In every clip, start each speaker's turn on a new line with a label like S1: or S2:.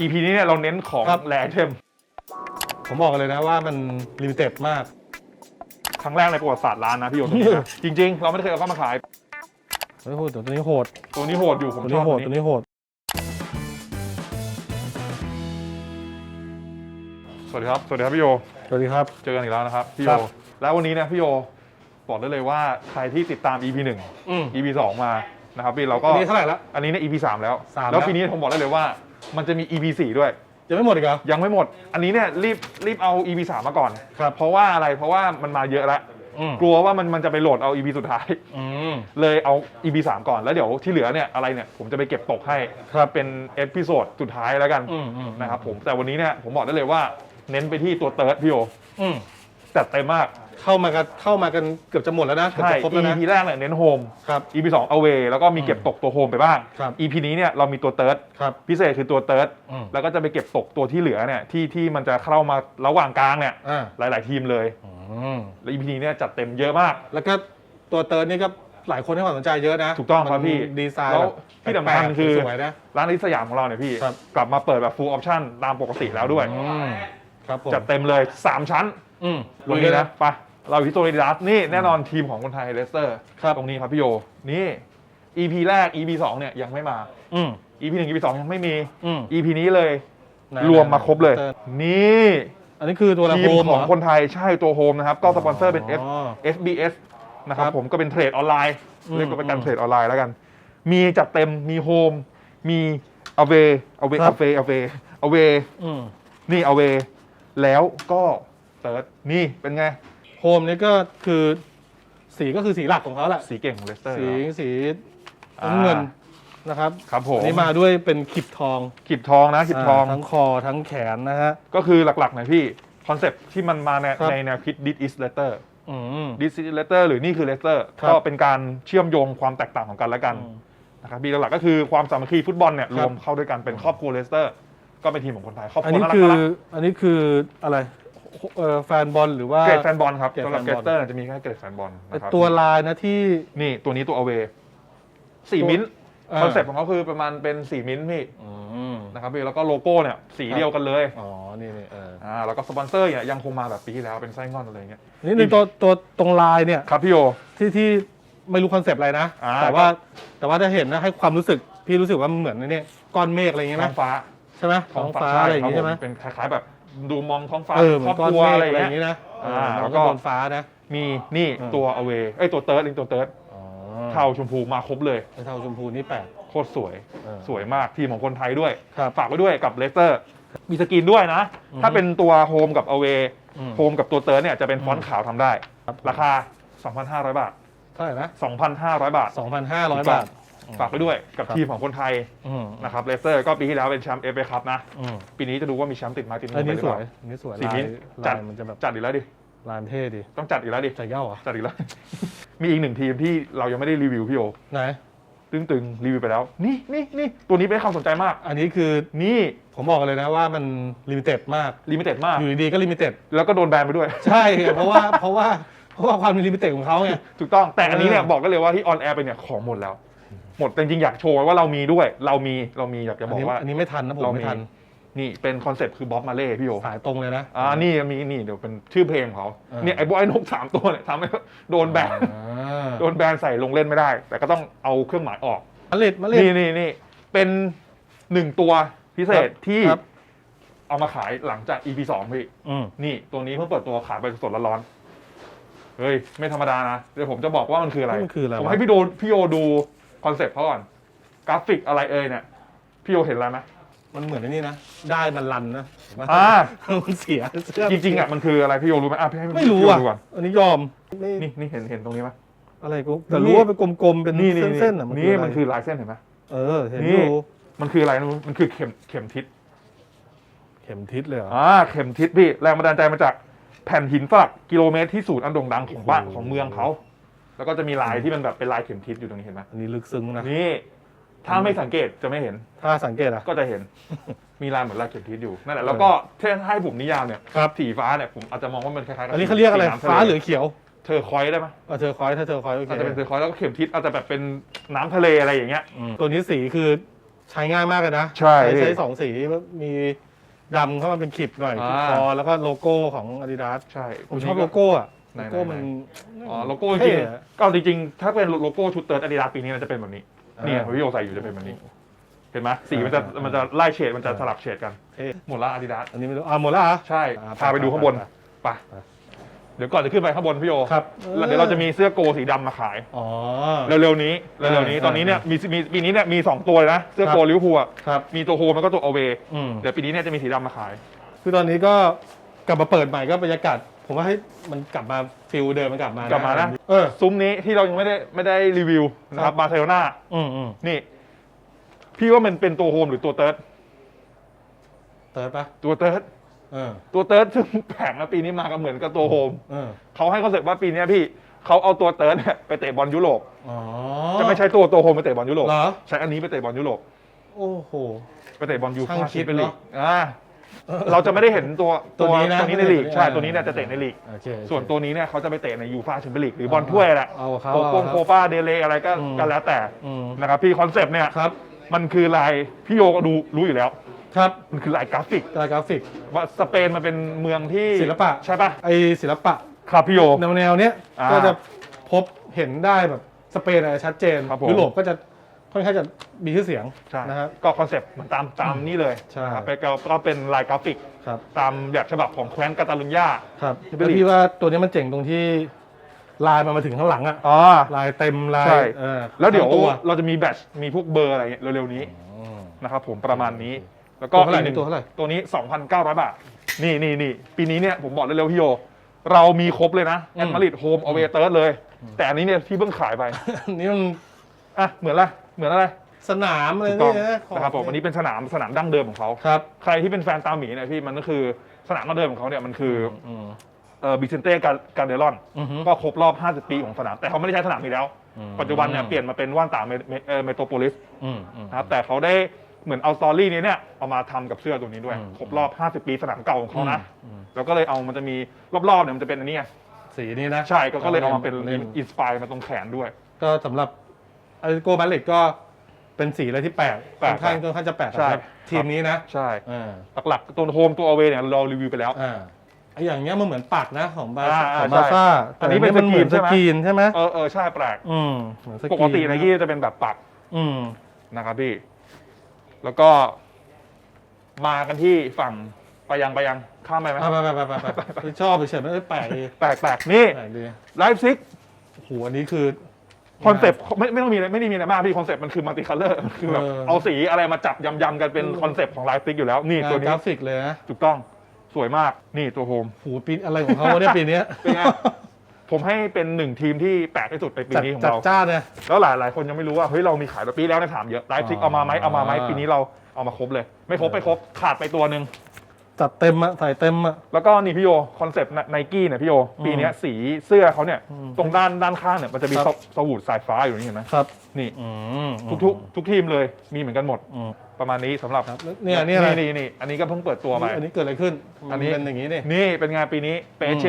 S1: EP นี้เนี่ยเราเน้นของ
S2: ครับ
S1: แรไอเทม
S2: ผมบอกเลยนะว่ามันลิมิเต็ดมาก
S1: ครั้งแรกในประวัติศาสตร์ร้านนะพี่โยตัวนี้นะ จริง ๆ เราไม่ได้เคยเอาเข้ามาขาย
S2: เฮ้ยโหดตัวนี้โหด
S1: ตัวนี้โหดอยู่ผม
S2: ตัว
S1: ช
S2: นี้
S1: อบ
S2: โห
S1: ตัว
S2: ดตัว
S1: นี้
S2: นี้โหด
S1: สวัสดีครับสวัสดีครับพี่โย
S2: สวัสดีครับ
S1: เจอกันอีกแล้วนะครับพี่โย
S2: ครับ
S1: แล้ววันนี้เนี่ยพี่โยบอกได้เลยว่าใครที่ติดตาม EP
S2: อืม
S1: 1 EP 2 มานะครับพี่เราก็
S2: อันนี้เท่าไหร่ละ
S1: อันนี้เนี่ย EP 3 แล้ว
S2: สาม
S1: แล้ว
S2: แล้ว
S1: ปีนี้ผมบอกได้เลยว่า มันจะมี EP 4ด้วย
S2: ยังไม่หมดอีกเหรอ
S1: ยังไม่หมด อันนี้เนี่ยรีบรีบเอา EP 3มาก่อน
S2: ครับ
S1: เพราะว่าอะไร เพราะว่ามันมาเยอะแล้ว
S2: อืม
S1: กลัวว่ามันมันจะไปโหลดเอา EP สุดท้าย
S2: อืม
S1: เลยเอา EP 3ก่อนแล้วเดี๋ยวที่เหลือเนี่ยอะไรเนี่ยผมจะไปเก็บตกให้
S2: ครับ
S1: เป็นเอพิโซดสุดท้ายแล้วกัน
S2: อืมอืม
S1: นะครับผมแต่วันนี้เนี่ยผมบอกได้เลยว่าเน้นไปที่ตัวเติร์ดพี่โอ
S2: อืม
S1: จัดเต็มมาก
S2: เข้ามากันเข้ามากันเกือบจะหมดแล้วนะเกือบ
S1: ใช่
S2: จะครบแล้วนะ
S1: EP แรกเนี่ยเน้นโฮม
S2: ครับ
S1: EP 2 away แล้วก็มีเก็บตกตัวโฮมไปบ้าง
S2: ครับ
S1: EP นี้เนี่ยเรามีตัวเติร์ด
S2: ครับ
S1: พิเศษคือตัวเติร์ด
S2: อืม
S1: แล้วก็จะไปเก็บตกตัวที่เหลือเนี่ยที่ที่มันจะเข้ามาระหว่างกลางเนี่ย
S2: อ่า
S1: หลาย ๆ ทีมเลย
S2: อืม
S1: แล้ว EP นี้เนี่ยจัดเต็มเยอะมาก
S2: แล้วก็ตัวเติร์ดนี่ก็หลายคนให้ความสนใจเยอะนะ
S1: ถูกต้องครับ
S2: มัน
S1: พี่
S2: ดีไซน์
S1: แล้ว
S2: แบบ
S1: ที่สำคัญ
S2: แปลกๆ
S1: คือ
S2: สวยๆนะ
S1: ร้านลิสยามของเราเนี่ยพี่
S2: ครับ
S1: กลับมาเปิดแบบ full option ตามปกติแล้วด้วย
S2: อืมครับผม
S1: จัดเต็มเลย 3 ชั้น
S2: อืม
S1: วันนี้นะไป เราอยู่ที่ตัวเรดัสนี่แน่นอนทีมของคนไทยเลสเตอร์
S2: ครับ
S1: ตรงนี้ครับพี่โยนี่ EP แรก EP 2เนี่ยยังไม่มา
S2: อืม
S1: EP 1 EP 2ยังไม่มี
S2: อืม
S1: EP นี้เลย
S2: ไหน
S1: รวมมาครบเลย
S2: เติร์ด
S1: นี่
S2: อันนี้คือตัวละ
S1: ที
S2: โฮ
S1: ม
S2: ม
S1: ของ
S2: เหร
S1: คนไทยใช่ตัวโฮมนะครับ ก็สปอนเซอร์เป็น F
S2: อ๋อ
S1: SBS นะครับ
S2: ครับ
S1: ผมก็เป็นเทรดออนไลน์
S2: อืม
S1: เรียกว่าเป็นการ
S2: อืม
S1: เทรดออนไลน์แล้วกัน มีจัดเต็มมีโฮมมีอเวอเว
S2: ครั
S1: อบเวอเวอเว
S2: อืม
S1: นี่อเวแล้วก็เติร์ดนี่เป็นไง
S2: โฮมนี่ก็คือสีก็คือสีหลักของเขาแหละ
S1: สีเก่งของเลสเตอร์
S2: สีสี
S1: อ่า
S2: น้ำเงินนะครับ
S1: ครับผม
S2: อันนี้มาด้วยเป็นขีบทอง
S1: ขีดทองนะขีดทองา
S2: ทั้งคอทั้งแขนนะฮะ
S1: ก็คือหลักๆหน่อยพี่ คอนเซปต์ที่มันมาใน
S2: ครับ
S1: ในแนวคิด this is letter
S2: อืม
S1: this is letter หรือนี่คือ letter
S2: ครับ
S1: ก็เป็นการเชื่อมโยงความแตกต่างของกันและกัน
S2: อืม
S1: นะครับพี่หลักๆก็คือความสามัคคีฟุตบอลเนี่ย
S2: ค
S1: ร
S2: รับ
S1: วมเข้าด้วยกันเป็นครอบครัวเลสเตอร์ ก็เป็นทีมของคนไทยครอบค
S2: อัน
S1: รัว
S2: นี้
S1: น่ารัก
S2: คือ
S1: น่ารัก
S2: อันนี้คืออะไร เอ่อแฟนบอลหรือว่า
S1: เกรดแฟนบอลครับ
S2: เกรด
S1: สำหรับ
S2: แฟ
S1: เก
S2: น
S1: ร
S2: บอล
S1: ดเตอร์จะมีแค่เกรดแฟนบอล
S2: ไอ้
S1: นะครับ
S2: ตัวลายนะที่
S1: นี่ตัวนี้ตัวอเวสี่
S2: ตัว
S1: มิ้นท์
S2: อ่า
S1: คอนเซปต์ของเขาคือประมาณเป็นสี่มิ้นท์พี่
S2: อืม
S1: นะครับพี่แล้วก็โลโก้เนี่ยสี
S2: ครับ
S1: เดียวกันเลย
S2: อ๋อนี่นี่เออ
S1: อ่าแล้วก็สปอนเซอร์เนี่ยยังคงมาแบบปีที่แล้วเป็นไส้งอนอะไรอย่างเงี้ย
S2: นี่ในตัวตัวตรงลายเนี่ย
S1: ครับพี่โย
S2: ที่ที่ไม่รู้คอนเซปต์อะไรนะ
S1: อ่า
S2: แต่ว่าแต่ว่าถ้าเห็นนะให้ความรู้สึกพี่รู้สึกว่ามันเหมือนไอ้นี่ก้อนเมฆอะไรอย่างเงี้ย
S1: ท้
S2: นะ
S1: องฟ้า
S2: ใช่ไหมท้องฟ้าอะไรอย่างงี้
S1: คบ
S2: ใช่ไหม
S1: ผเป็นคล้ายๆแบบ ดูมองท้องฟ้า
S2: เออเหมื
S1: คร
S2: อ
S1: อนบ
S2: ก้อน
S1: ครัว
S2: เมฆ
S1: อะไร
S2: อะไร
S1: อ
S2: อย่างย่า
S1: เงี้ย
S2: งงี้นะ
S1: อ่า
S2: เออ
S1: แล้
S2: แล้ว
S1: วก็
S2: ก็บนฟ้านะ
S1: มีนี่
S2: อืม
S1: ตัวอเวไอยตัวเติร์ดลิงตัวเติร์ด
S2: อ๋อ
S1: เทาชมพูมาครบเลย
S2: ไอ้เทาชมพูนี่แปลก
S1: โคตรสวย
S2: เออ
S1: สวยมากทีมของคนไทยด้วย
S2: ครับ
S1: ฝากไว้ด้วยกับเลสเตอร์ มีสกรีนด้วยนะ
S2: อือฮึ
S1: ถ้าเป็นตัวโฮมกับอเว
S2: อืม
S1: โฮมกับตัวเติร์ดเนี่ยจะเป็นฟอน
S2: อื
S1: ต์
S2: ม
S1: ขาวทำได้
S2: ครับ
S1: ราคา 2,500 บาท
S2: เท่าไหร่นะ
S1: 2,500 บาท
S2: 2,500 บาท
S1: ฝากไว้ด้วยกับ
S2: ครับ
S1: ทีมของคนไทย
S2: อืม
S1: นะครับเลสเตอร์ก็ปีที่แล้วเป็นแชมป์เอฟเอคัพนะ
S2: อืม
S1: ปีนี้จะดูว่ามีแชมป์ติดไมาติดมื
S2: อันนี้
S1: ไปหรื
S2: ส
S1: เป
S2: ว
S1: ล่าย
S2: อันนี้สวย
S1: สี
S2: ลาย
S1: มิ้นท์จั
S2: ลา
S1: ด
S2: ยมันจะแบบ
S1: จัดอีกแล้วดิ
S2: ลายมันเท่ดี
S1: ต้องจัดอีกแล้วดิ
S2: ใส่เย้าเหรอ
S1: จัดอีกแล้ว มีอีกหนึ่งทีมที่เรายังไม่ได้รีวิวพี่โอ
S2: ไหน
S1: ตึงๆรีวิวไปแล้ว นี่นี่นี่ตัวนี้เป็นความสนใจมาก
S2: อันนี้คือ
S1: นี่
S2: ผมบอกเลยนะว่ามันลิมิเต็ดมาก
S1: ลิมิเต็ดมาก
S2: อยู่ดีๆก็ลิมิเต็ด
S1: แล้วก็โดนแบนไปด้วย
S2: ใช่ เพราะว่าเพราะว่าเพราะว่าความลิมิเต็ดของเขาไง
S1: ถูกต้องแต่อันนี้เนี่ย
S2: เออ
S1: บอกกันเลยว่าที่ออนแอร์ไปเนี่ยของหมดแล้ว หมดแต่จริงๆอยากโชว์ว่าเรามีด้วย เรามีเรามีอยากจะ
S2: อั
S1: บ
S2: น
S1: อก
S2: นี้
S1: ว่า
S2: อันนี้ไม่ทันนะผม
S1: เรา
S2: ไม่
S1: มี
S2: ทัน
S1: นี่เป็นคอนเซปต์คือบ๊อบมาเล่พี่โอ
S2: สายตรงเลยนะ
S1: อ่านี่มีนี่เดี๋ยวเป็นชื่อเพลงของเขา
S2: เออ
S1: เนี่ยไอ้บอยนกสามตัวเนี่ยทำให้โดนแบน
S2: อ่า
S1: โดนแบนใส่ลงเล่นไม่ได้ แต่ก็ต้องเอาเครื่องหมายออก
S2: มาเล็ดมาเล็ด
S1: นี่นี่นี่เป็นหนึ่งตัวพิเศษ
S2: ครับ
S1: ที่
S2: ครับ
S1: เอามาขายหลังจาก EP สองพี่
S2: อืม
S1: นี่ตัวนี้เพิ่งเปิดตัวขายไปสดๆร้อนๆเฮ้ย ไม่ธรรมดานะ เดี๋ยวผมจะบอกว่ามันคืออะไร
S2: มันคืออะไร
S1: ผม
S2: วะ
S1: ให้พี่โดพี่โอดู คอนเซปต์เขาก่อนกราฟิกอะไรเอ่ยเนี่ยพี่โอเห็นอะไรไหม
S2: มันเหมือนไอ้นี่นะ ได้มันรันนะเห็นปะ
S1: อ่า
S2: มันเสียเสื้อ
S1: จริงๆอะมันคืออะไรพี่โอรู้ไหมอะพี่ให้
S2: ไม่รู้
S1: พี่โอ
S2: อะ
S1: ดูก่อน
S2: อันนี้ยอมไม่
S1: นี่นี่เห็นเห็นตรงนี้ไหม
S2: อะไรกู แต่รู้ว่าเป็นกลมๆ เป็น
S1: นี่นี่
S2: เส้นๆอะมัน
S1: นี่
S2: คืออะไร
S1: มันคือลายเส้นเห็นไหม
S2: เออ เห็น
S1: นี่
S2: อยู่
S1: มันคืออะไรรู้มันคือเข็มเข็มทิศ
S2: เข็มทิศเลยเหรอ
S1: อ่าเข็มทิศพี่แรงบันดาลใจมาจากแผ่นหินฝรั่งกิโลเมตรที่ศูนย์อันโด่งดังของบ้าน
S2: โอ้โห
S1: ของเมืองเขา แล้วก็จะมีลายที่มันแบบเป็นลายเข็มทิศอยู่ตรงนี้เห็นไหม
S2: อันนี้ลึกซึ้งนะ
S1: นี่ถ้าไม่สังเกตจะไม่เห็น
S2: ถ้าสังเกตอะ
S1: ก็จะเห็น มีลายเหมือนลายเข็มทิศอยู่นั่นแหละ แล้วก็ถ้าให้ผมนิยามเนี่ย
S2: ครับ
S1: สีฟ้าเนี่ยผมอาจจะมองว่ามันคล้ายๆกับ
S2: อันนี้เขาเรียกอะไร
S1: สีน้ำทะล
S2: ฟ้าหรือเขียว
S1: เธอคอยได้ไหม
S2: เออเธอคอยถ้าเธอคอยโอเค
S1: อาจจะเป็นเธอคอยแล้วก็เข็มทิศอาจจะแบบเป็นน้ำทะเลอะไรอย่างเงี้ย
S2: อืมตัวนี้สีคือใช้ง่ายมากเลยนะ
S1: ใช่
S2: ใช้สองสีมีดำเข้ามาเป็นขีดหน่อย
S1: อ่า
S2: ขีดคอแล้วก็โลโก้ของ Adidas
S1: ใช่
S2: ผมชอบโลโก้อะ
S1: ไหน
S2: โลโก้
S1: ไหน
S2: มัน
S1: อ๋อโลโก้จ
S2: เท่
S1: ริง
S2: อะ
S1: ๆก็จริงๆถ้าเป็นโลโก้ชุดเติร์ดอาดิดาสปีนี้มันจะเป็นแบบนี้
S2: อ่า
S1: เนี่ยพี่โยใส่อยู่จะเป็นแบบนี้เห็นไหมสีมันจะมันจะไล่เฉดมันจะสลับเฉดกัน
S2: เท่
S1: หมดละอาดิดาส
S2: อันนี้ไม่รู้อ่าหมดแล้วเหรอ
S1: ใช่
S2: อ่า
S1: พาไปดูข้างบน
S2: ไป
S1: ไปเดี๋ยวก่อนจะขึ้นไปข้างบนพี่โย
S2: ครับ
S1: แล้วเดี๋ยวเราจะมีเสื้อโกสีดำมาขาย
S2: อ๋อ
S1: เร็วๆนี้เร็วๆนี้
S2: อ่า
S1: ตอนนี้เนี่ยมีมีปีนี้เนี่ยมีสองตัวเลยนะเสื้อโก
S2: ครับ
S1: ลิเวอร์พูลอะ
S2: ครับ
S1: มีตัวโฮมแล้วก็ตัวอเว
S2: อืม
S1: เดี๋ยวปีนี้เนี่ยจะมีสีดำมาขาย
S2: คือตอนนี้ก็ กลับมาเปิดใหม่ก็บรรยากาศ ผมว่าให้ยมันกลับมาฟิลเดิมมันกลับมาก
S1: ลับมานะ
S2: เออ
S1: ซุ้มนี้ที่เรายังไม่ได้ไม่ได้รีวิวนะค
S2: ครั
S1: รับบบาร์เซโลนา
S2: อืมอืม
S1: นี่ พี่ว่ามันเป็นตัวโฮมหรือตัวเติร์ด
S2: เติร์ดปะ
S1: ตัวเติร์ด
S2: เออ
S1: ตัวเติร์ดซึ่งแผงนะปีนี้มากันเหมือนกับตัวโฮม
S2: เออ
S1: เขาให้คอนเซ็ปต์ว่าปีเนี้ยพี่เขาเอาตัวเติร์ดเนี่ยไปเตะบอลยุโรป
S2: อ๋อ
S1: จะไม่ใช่ตัวตัวโฮมไปเตะบอลยุโรป
S2: เหรอ
S1: ใช้อันนี้ไปเตะบอลยุโรป
S2: โอ้โห
S1: ไปเตะบอลยู
S2: ช่าง
S1: ฟ่า
S2: คิด
S1: แชมเปี้ยนลีก
S2: เนอะ
S1: อ่า เราจะไม่ได้เห็นตัว
S2: ตัวนี้นะ
S1: ตัวนี้ในลีก
S2: ไม่ได้
S1: ใช่
S2: อ่า
S1: ตัวนี้เนี่ยจะเตะในลีก
S2: โอเค
S1: ส่วนตัวนี้เนี่ยเขาจะไปเตะในยูฟ่าแชมเปี้ยนลีกหรือบอลถ้วยแหละ
S2: เอาเขา
S1: โค
S2: เอา
S1: ปง
S2: เขา
S1: โคปาเดเลอะไรก็
S2: อืม
S1: ก็แล้วแต่
S2: อืม
S1: นะครับพี่คอนเซปต์เนี่ย
S2: ครับ
S1: มันคือลายพี่โยก็ดูรู้อยู่แล้ว
S2: ครับ
S1: มันคือลายกราฟิก
S2: ลายกราฟิก
S1: ว่าสเปนมันเป็นเมืองที่
S2: ศิลปะ
S1: ใช่ปะ
S2: ไอศิลปะ
S1: ครับพี่โย
S2: แนวแนวๆเนี้ย
S1: อ่า
S2: ก็จะพบเห็นได้แบบสเปนอะไรชัดเจน
S1: ครับผม
S2: ยุโรปก็จะ ค่อนข้างจะมีชื่อเสียง
S1: ใช่
S2: นะครับ
S1: ก็คอนเซปต์มันตามตามนี่เลย
S2: ใช่
S1: นะครับไปก็ก็เป็นลายกราฟิก
S2: ครับ
S1: ตามแบบฉบับของแคว้นกาตาลุญญา
S2: ครับ
S1: ที่เป็น
S2: แล้วพี่ว่าตัวนี้มันเจ๋งตรงที่ลายมันมาถึงข้างหลังอะ
S1: อ๋อ
S2: ลายเต็มลาย
S1: ใช่
S2: เออ
S1: แล้วเดี๋ยว
S2: ทั้งตัว
S1: เราจะมีแบตชมีพวกเบอร์อะไรเร็วๆนี้
S2: อืม
S1: นะครับผมประมาณนี้ แล้วก็
S2: ตัวเท่าไหร่
S1: อีกหนึ่ง
S2: ตัวเท่าไหร่
S1: ตัวนี้ 2,900 บาท นี่นี่นี่ปีนี้เนี่ยผมบอกเร็วๆพี่โย เรามีครบเลยนะ
S2: อื
S1: แอ
S2: ม
S1: นมาริดโฮมอเวเติร์ดเลย แต่อันนี้เนี่ยที่เพิ่งขายไป
S2: อันนี่มัน
S1: อะเหมือนอะไร เหมือนอะไร
S2: สนามอะไร
S1: ถูกต้
S2: นี่
S1: อง
S2: นะขง
S1: นะครับผมอันนี้เป็นสนามสนามดั้งเดิมของเขา
S2: ครับ
S1: ใครที่เป็นแฟนตามหมีเนี่ยพี่มันก็คือสนามดั้งเดิมของเขาเนี่ยมันคือ
S2: อืม
S1: เอ่อบิเซนเต้การเดลอน
S2: อือฮึ
S1: ก็ครบรอบ 50 ปีของสนาม แต่เขาไม่ได้ใช้สนามนี้แล้ว
S2: อืม
S1: ปัจจุบันเนี่ยเปลี่ยนมาเป็นว่านตาเมเมเอ่อเมโทรโพลิส
S2: อืมอืม
S1: นะครับ แต่เขาได้เหมือนเอาสตอรี่นี้เนี่ยเอามาทำกับเสื้อตัวนี้ด้วย
S2: อืม
S1: ครบรอบ 50 ปีสนามเก่าของเขานะ
S2: อืม
S1: แล้วก็เลยเอามันจะมีรอบๆเนี่ยมันจะเป็นอันนี้ไง
S2: สีนี้นะ
S1: ใช่ก็ก็เลยเอามาเป็น
S2: เล่น
S1: อินสปายมาตรงแขนด้วย
S2: ก็สำหรับ ไอโกบัลเลตก็เป็นสีอะไรที่แปลก
S1: แปลก
S2: ค่อนข้างค่อนข้างจะแปลก
S1: ใช่
S2: สำหรับทีมนี้นะ
S1: ใช่
S2: อ่า
S1: หลักๆตัวโฮมตัวอเวเนี่ยเรารีวิวไปแล้ว
S2: อ่าไออย่างเงี้ยมันเหมือนปักนะของบา
S1: อ่าอ่า
S2: ของ
S1: ใช่
S2: บาซ่า
S1: อันนี้เป็น
S2: แต่มัเหมือน
S1: ส
S2: ส
S1: ก
S2: ก
S1: รี
S2: รี
S1: น
S2: น
S1: ใช่
S2: ใช่
S1: ไห
S2: ไห
S1: ม
S2: ม
S1: เออเออใช่แปลก
S2: อืมเหมือนส
S1: ปกติไนกี้จะเป็นแบบปัก
S2: อืม
S1: นะครับพี่ แล้วก็มากันที่ฝั่งไปยังไปยังข้ามไปไหม
S2: อะไปไปไปไปไปไปชอบไปเฉยไม่ได้แปลกดี
S1: แปลกแปลกนี่
S2: แปลกดี
S1: ไลฟ์ซิก
S2: โอ้โหอันนี้คือ
S1: คอนเซปต์ไม่ไม่ต้องมีอะไรไม่ได้มีอะไรมากพี่คอนเซปต์มันคือมัลติคัลเลอร์คือแบบ
S2: เออ
S1: เอาสีอะไรมาจับยำๆกันเป็นคอนเซปต์ของไลฟ์ซิกอยู่แล้วนี่
S2: งา
S1: ตัวน
S2: ก
S1: นี้
S2: ราฟิกเลยนะ
S1: ถูกต้องสวยมากนี่ตัวโฮม
S2: โอ้โหปีอะไรของเขาเนี่ยปีเนี้ย
S1: เป็นไง ผมให้เป็นหนึ่งทีมที่แปลกที่สุดในปี
S2: จัด
S1: นี้ของ
S2: จัด
S1: เรา
S2: จ้านเนี่ย
S1: แล้วหลายหลายคนยังไม่รู้ว่าเฮ้ยเรามีขายแบบปีแล้วนะถามเยอะไลฟ์ซิก
S2: อ๋อ
S1: เอามาไหมเอามาไหมปีนี้เราเอามาครบเลย ไม่ครบไม่ครบขาดไปตัวหนึ่ง
S2: จัดเต็มอะใส่เต็มอะ
S1: แล้วก็นี่พี่โยคอนเซปต์ไนกี้เนี่ยพี่โย
S2: อืม
S1: ปีเนี้ยสีเสื้อเขาเนี่ย
S2: อืม
S1: ตรงด้านด้านข้างเนี่ยมันจะมี
S2: ครับ
S1: สสวูดสายฟ้าอยู่นี่เห็นไหม
S2: ครับ
S1: นี่
S2: อืม
S1: ทุกทุกทุกทีมเลยมีเหมือนกันหมด
S2: อืม
S1: ประมาณนี้สำหรับ
S2: ครับแล้วเนี่ยเนี่ยอะไร
S1: นี่นี่อันนี้ก็เพิ่งเปิดตัวไป
S2: อันนี้เกิดอะไรขึ้น
S1: อันนี้
S2: มันเป็นอย่างนี้นี่
S1: นี่เป็นงานปีนี้เปเช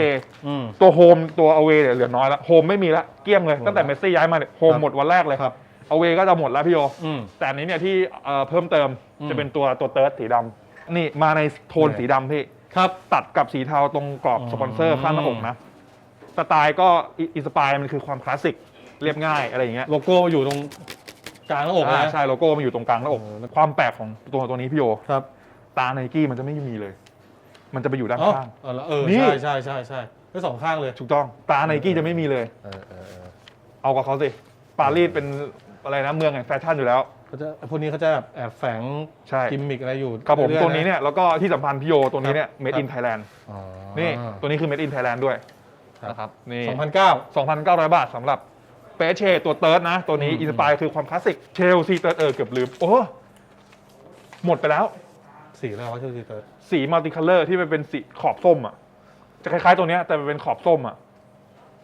S2: อืม
S1: ตัวโฮมตัวอเวเนี่ยเหลือน้อยละโฮมไม่มีละเกลี้ยงเลย
S2: หมดละ
S1: ตั้งแต่เมสซี่ย้ายมาเนี่ยโฮม
S2: ครับ
S1: หมดวันแรกเลย
S2: ครับ
S1: อเวก็จะหมดแล้วพี่โย
S2: อืม
S1: แต่อันนี้เนี่ยที่เอ่อเพิ่มเติม
S2: อืม
S1: จะเป็นตัวตัวเติร์ดสีดำ นี่มาในโทน
S2: นี่
S1: สีดำพี่
S2: ครับ
S1: ตัดกับสีเทาตรงกรอบ
S2: อืม
S1: สปอนเซอร์ข้างหน้าอกนะ สไตล์ก็อิอินสปายมันคือความคลาสสิกเรียบง่ายอะไรอย่างเงี้ย
S2: โลโก้อยู่ตรงกลางหน้าอก
S1: อ่า
S2: นะ
S1: ใช่โลโก้มันอยู่ตรงกลางหน้าอก
S2: เออ
S1: ความแปลกของตัวตัวนี้พี่โย
S2: ครับ
S1: ตาไนกี้มันจะไม่มีเลย มันจะไปอยู่ด้าน
S2: อ๋อ
S1: ข้าง
S2: เออแล้วเออ
S1: นี่
S2: ใช่ใช่ใช่ใช่ทั้งสองข้างเลย
S1: ถูกต้องตาไนกี้จะไม่มีเลย
S2: เออเออเออ
S1: เอากับเขาสิปารีสเป็นอะไรนะเมืองแห่งแฟชั่นอยู่แล้ว
S2: เขาจะพวกนี้เขาจะแบบแอบแฝง
S1: ใช่
S2: กิมมิกอะไรอยู่
S1: ครับผม
S2: รื่อๆ
S1: ตัวนี้เนี่ยแล้วก็ที่สำคัญพี่โยตัวนี้เนี่ย made in Thailand
S2: อ๋อ
S1: นี่ตัวนี้คือ made in Thailand ด้วย
S2: ครับ
S1: นะครับนี่
S2: สองพันเก้า
S1: 2,900 บาทสำหรับเปเช่ตัวเติร์ดนะ ตัวนี้
S2: อืม
S1: อินสปายคือความคลาสสิกเชลซีเติร์ดเออเกือบลืม โอ้ หมดไปแล้ว
S2: สีอะไรวะเชลซีเติร์ด
S1: สีมัลติคัลเลอร์ที่มันเป็นสีขอบส้มอะ จะคล้ายๆตัวเนี้ยแต่มันเป็นขอบส้มอะ